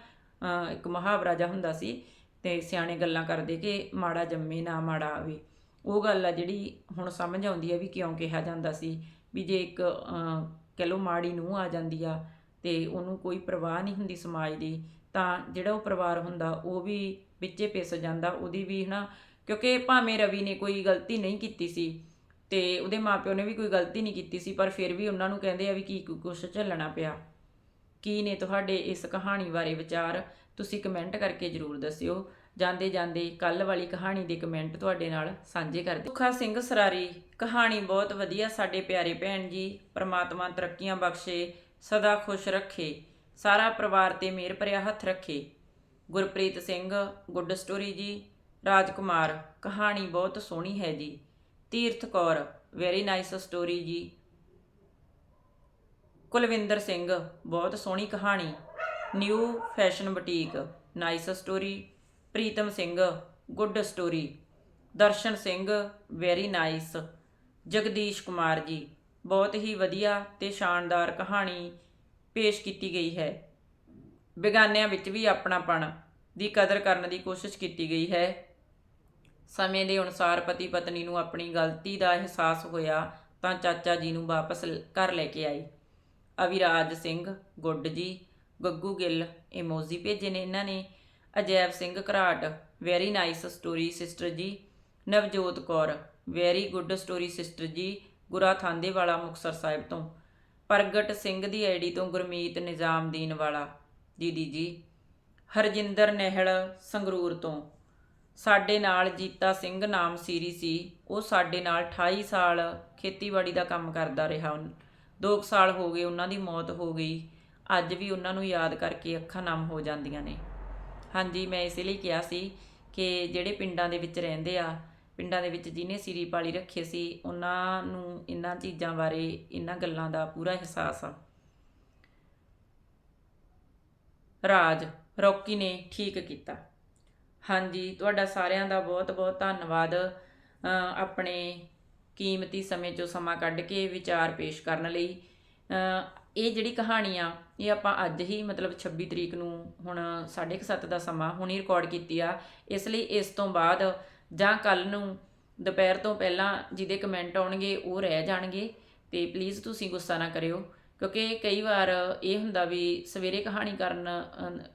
ਇੱਕ ਮੁਹਾਵਰਾ ਜਿਹਾ ਹੁੰਦਾ ਸੀ ਤੇ ਸਿਆਣੇ ਗੱਲਾਂ ਕਰਦੇ ਕਿ ਮਾੜਾ ਜੰਮੇ ਨਾ ਮਾੜਾ ਆਵੇ। ਉਹ ਗੱਲ ਆ ਜਿਹੜੀ ਹੁਣ ਸਮਝ ਆਉਂਦੀ ਹੈ ਵੀ ਕਿਉਂ ਕਿਹਾ ਜਾਂਦਾ ਸੀ ਵੀ ਜੇ ਇੱਕ ਅਹ, ਕਹਿ ਲਓ ਮਾੜੀ ਨੂੰ ਆ ਜਾਂਦੀ ਆ ਤੇ ਉਹਨੂੰ ਕੋਈ ਪਰਵਾਹ ਨਹੀਂ ਹੁੰਦੀ ਸਮਾਜ ਦੀ ਤਾਂ ਜਿਹੜਾ ਉਹ ਪਰਿਵਾਰ ਹੁੰਦਾ ਉਹ ਵੀ ਵਿੱਚੇ ਪਿਸ ਜਾਂਦਾ ਉਹਦੀ ਵੀ ਹਨਾ ਕਿਉਂਕਿ ਭਾਵੇਂ ਰਵੀ ਨੇ ਕੋਈ ਗਲਤੀ ਨਹੀਂ ਕੀਤੀ ਸੀ ਤੇ ਉਹਦੇ ਮਾਪਿਓ ਨੇ ਵੀ ਕੋਈ ਗਲਤੀ ਨਹੀਂ ਕੀਤੀ ਸੀ ਪਰ ਫਿਰ ਵੀ ਉਹਨਾਂ ਨੂੰ ਕਹਿੰਦੇ ਆ ਵੀ ਕੀ ਕੁਛ ਝੱਲਣਾ ਪਿਆ। ਕੀ ਨੇ ਤੁਹਾਡੇ ਇਸ ਕਹਾਣੀ ਬਾਰੇ ਵਿਚਾਰ? ਤੁਸੀਂ ਕਮੈਂਟ ਕਰਕੇ ਜਰੂਰ ਦੱਸਿਓ। ਜਾਂਦੇ ਜਾਂਦੇ ਕੱਲ ਵਾਲੀ ਕਹਾਣੀ ਦੇ ਕਮੈਂਟ ਤੁਹਾਡੇ ਨਾਲ ਸਾਂਝੇ ਕਰਦੇ ਸੁੱਖਾ ਸਿੰਘ ਸਰਾਰੀ, ਕਹਾਣੀ ਬਹੁਤ ਵਧੀਆ ਸਾਡੇ ਪਿਆਰੇ ਭੈਣ ਜੀ। ਪ੍ਰਮਾਤਮਾ ਤਰੱਕੀਆਂ ਬਖਸ਼ੇ, ਸਦਾ ਖੁਸ਼ ਰੱਖੇ। ਸਾਰਾ ਪਰਿਵਾਰ ਤੇ ਮਿਹਰ ਭਰਿਆ ਹੱਥ ਰੱਖੇ। ਗੁਰਪ੍ਰੀਤ ਸਿੰਘ, ਗੁੱਡ ਸਟੋਰੀ ਜੀ। ਰਾਜਕੁਮਾਰ, ਕਹਾਣੀ ਬਹੁਤ ਸੋਹਣੀ ਹੈ ਜੀ। ਤੀਰਥ ਕੌਰ ਵੈਰੀ ਨਾਈਸ ਸਟੋਰੀ ਜੀ। ਕੁਲਵਿੰਦਰ ਸਿੰਘ, ਬਹੁਤ ਸੋਹਣੀ ਕਹਾਣੀ। New fashion boutique, nice story, Pritam Singh, good story, Darshan Singh, very nice, Jagdish Kumar ji. ਬਹੁਤ ਹੀ ਵਧੀਆ ਤੇ ਸ਼ਾਨਦਾਰ ਕਹਾਣੀ ਪੇਸ਼ ਕੀਤੀ ਗਈ ਹੈ। ਬੇਗਾਨਿਆਂ ਵਿੱਚ ਵੀ ਆਪਣਾਪਣ ਦੀ ਕਦਰ ਕਰਨ ਦੀ ਕੋਸ਼ਿਸ਼ ਕੀਤੀ ਗਈ ਹੈ। ਸਮੇਂ ਦੇ ਅਨੁਸਾਰ ਪਤੀ ਪਤਨੀ ਨੂੰ ਆਪਣੀ ਗਲਤੀ ਦਾ ਅਹਿਸਾਸ ਹੋਇਆ ਤਾਂ ਚਾਚਾ ਜੀ ਨੂੰ ਵਾਪਸ ਲ- ਘਰ ਲੈ ਕੇ ਆਈ। ਅਵਿਰਾਜ ਸਿੰਘ, ਗੁੱਡ ਜੀ ਗੱਗੂ ਗਿੱਲ ਇਮੋਜੀ ਭੇਜੇ ਨੇ ਇਹਨਾਂ ਨੇ। Ajaib Singh Gharat very nice story sister ji. Navjot Kaur very good story sister ji, ਗੁਰਾ ਥਾਂਦੇ ਵਾਲਾ ਮੁਕਤਸਰ ਸਾਹਿਬ ਤੋਂ। ਪ੍ਰਗਟ ਸਿੰਘ ਦੀ ਆਈਡੀ ਤੋਂ ਗੁਰਮੀਤ ਨਿਜ਼ਾਮਦੀਨ ਵਾਲਾ, ਦੀਦੀ ਜੀ। ਹਰਜਿੰਦਰ ਨਹਿਲ, ਸੰਗਰੂਰ ਤੋਂ। ਸਾਡੇ ਨਾਲ ਜੀਤਾ ਸਿੰਘ ਨਾਮ ਸੀਰੀ ਸੀ। ਉਹ ਸਾਡੇ ਨਾਲ 28 ਸਾਲ ਖੇਤੀਬਾੜੀ ਦਾ ਕੰਮ ਕਰਦਾ ਰਿਹਾ। 2 ਸਾਲ ਹੋ ਗਏ, ਉਹਨਾਂ ਦੀ ਮੌਤ ਹੋ ਗਈ। ਅੱਜ ਵੀ ਉਹਨਾਂ ਨੂੰ ਯਾਦ ਕਰਕੇ ਅੱਖਾਂ ਨਮ ਹੋ ਜਾਂਦੀਆਂ ਨੇ। ਹਾਂਜੀ, ਮੈਂ ਇਸੇ ਲਈ ਕਿਹਾ ਸੀ ਕਿ ਜਿਹੜੇ ਪਿੰਡਾਂ ਦੇ ਵਿੱਚ ਰਹਿੰਦੇ ਆ, ਪਿੰਡਾਂ ਦੇ ਵਿੱਚ ਜਿਹਨੇ ਸਿਰੀ ਪਾਲੀ ਰੱਖੇ ਸੀ, ਉਹਨਾਂ ਨੂੰ ਇਹਨਾਂ ਚੀਜ਼ਾਂ ਬਾਰੇ, ਇਹਨਾਂ ਗੱਲਾਂ ਦਾ ਪੂਰਾ ਅਹਿਸਾਸ ਆ। ਰਾਜ, ਰੌਕੀ ਨੇ ਠੀਕ ਕੀਤਾ। ਹਾਂਜੀ, ਤੁਹਾਡਾ ਸਾਰਿਆਂ ਦਾ ਬਹੁਤ ਬਹੁਤ ਧੰਨਵਾਦ ਆਪਣੇ ਕੀਮਤੀ ਸਮੇਂ ਚੋਂ ਸਮਾਂ ਕੱਢ ਕੇ ਵਿਚਾਰ ਪੇਸ਼ ਕਰਨ ਲਈ। ਇਹ ਜਿਹੜੀ ਕਹਾਣੀ ਆ, ਇਹ ਆਪਾਂ ਅੱਜ ਹੀ ਮਤਲਬ 26 ਤਰੀਕ ਨੂੰ ਹੁਣ 7:30 ਦਾ ਸਮਾਂ ਹੁਣੀ ਰਿਕਾਰਡ ਕੀਤੀ ਆ। ਇਸ ਲਈ ਇਸ ਤੋਂ ਬਾਅਦ ਜਾਂ ਕੱਲ ਨੂੰ ਦੁਪਹਿਰ ਤੋਂ ਪਹਿਲਾਂ ਜਿਹਦੇ ਕਮੈਂਟ ਆਉਣਗੇ ਉਹ ਰਹਿ ਜਾਣਗੇ ਤੇ ਪਲੀਜ਼ ਤੁਸੀਂ ਗੁੱਸਾ ਨਾ ਕਰਿਓ, ਕਿਉਂਕਿ ਕਈ ਵਾਰ ਇਹ ਹੁੰਦਾ ਵੀ ਸਵੇਰੇ ਕਹਾਣੀ ਕਰਨ,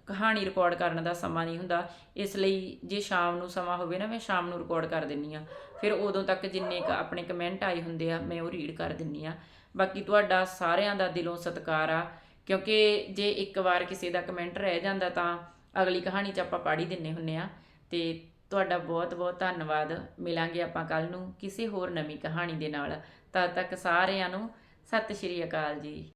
ਕਹਾਣੀ ਰਿਕਾਰਡ ਕਰਨ ਦਾ ਸਮਾਂ ਨਹੀਂ ਹੁੰਦਾ। ਇਸ ਲਈ ਜੇ ਸ਼ਾਮ ਨੂੰ ਸਮਾਂ ਹੋਵੇ ਨਾ, ਮੈਂ ਸ਼ਾਮ ਨੂੰ ਰਿਕਾਰਡ ਕਰ ਦਿੰਨੀ ਆ। ਫਿਰ ਉਦੋਂ ਤੱਕ ਜਿੰਨੇ ਕ ਆਪਣੇ ਕਮੈਂਟ ਆਏ ਹੁੰਦੇ ਆ, ਮੈਂ ਉਹ ਰੀਡ ਕਰ ਦਿੰਨੀ ਆ। ਬਾਕੀ ਤੁਹਾਡਾ ਸਾਰਿਆਂ ਦਾ ਦਿਲੋਂ ਸਤਿਕਾਰ ਆ। ਕਿਉਂਕਿ ਜੇ ਇੱਕ ਵਾਰ ਕਿਸੇ ਦਾ ਕਮੈਂਟ ਰਹਿ ਜਾਂਦਾ ਤਾਂ ਅਗਲੀ ਕਹਾਣੀ 'ਚ ਆਪਾਂ ਪੜ੍ਹ ਹੀ ਦਿੰਨੇ ਹੁੰਨੇ ਆ। ਤੇ ਤੁਹਾਡਾ ਬਹੁਤ ਬਹੁਤ ਧੰਨਵਾਦ। ਮਿਲਾਂਗੇ ਆਪਾਂ ਕੱਲ ਨੂੰ ਕਿਸੇ ਹੋਰ ਨਵੀਂ ਕਹਾਣੀ ਦੇ ਨਾਲ। ਤਦ ਤੱਕ ਸਾਰਿਆਂ ਨੂੰ ਸਤਿ ਸ਼੍ਰੀ ਅਕਾਲ ਜੀ।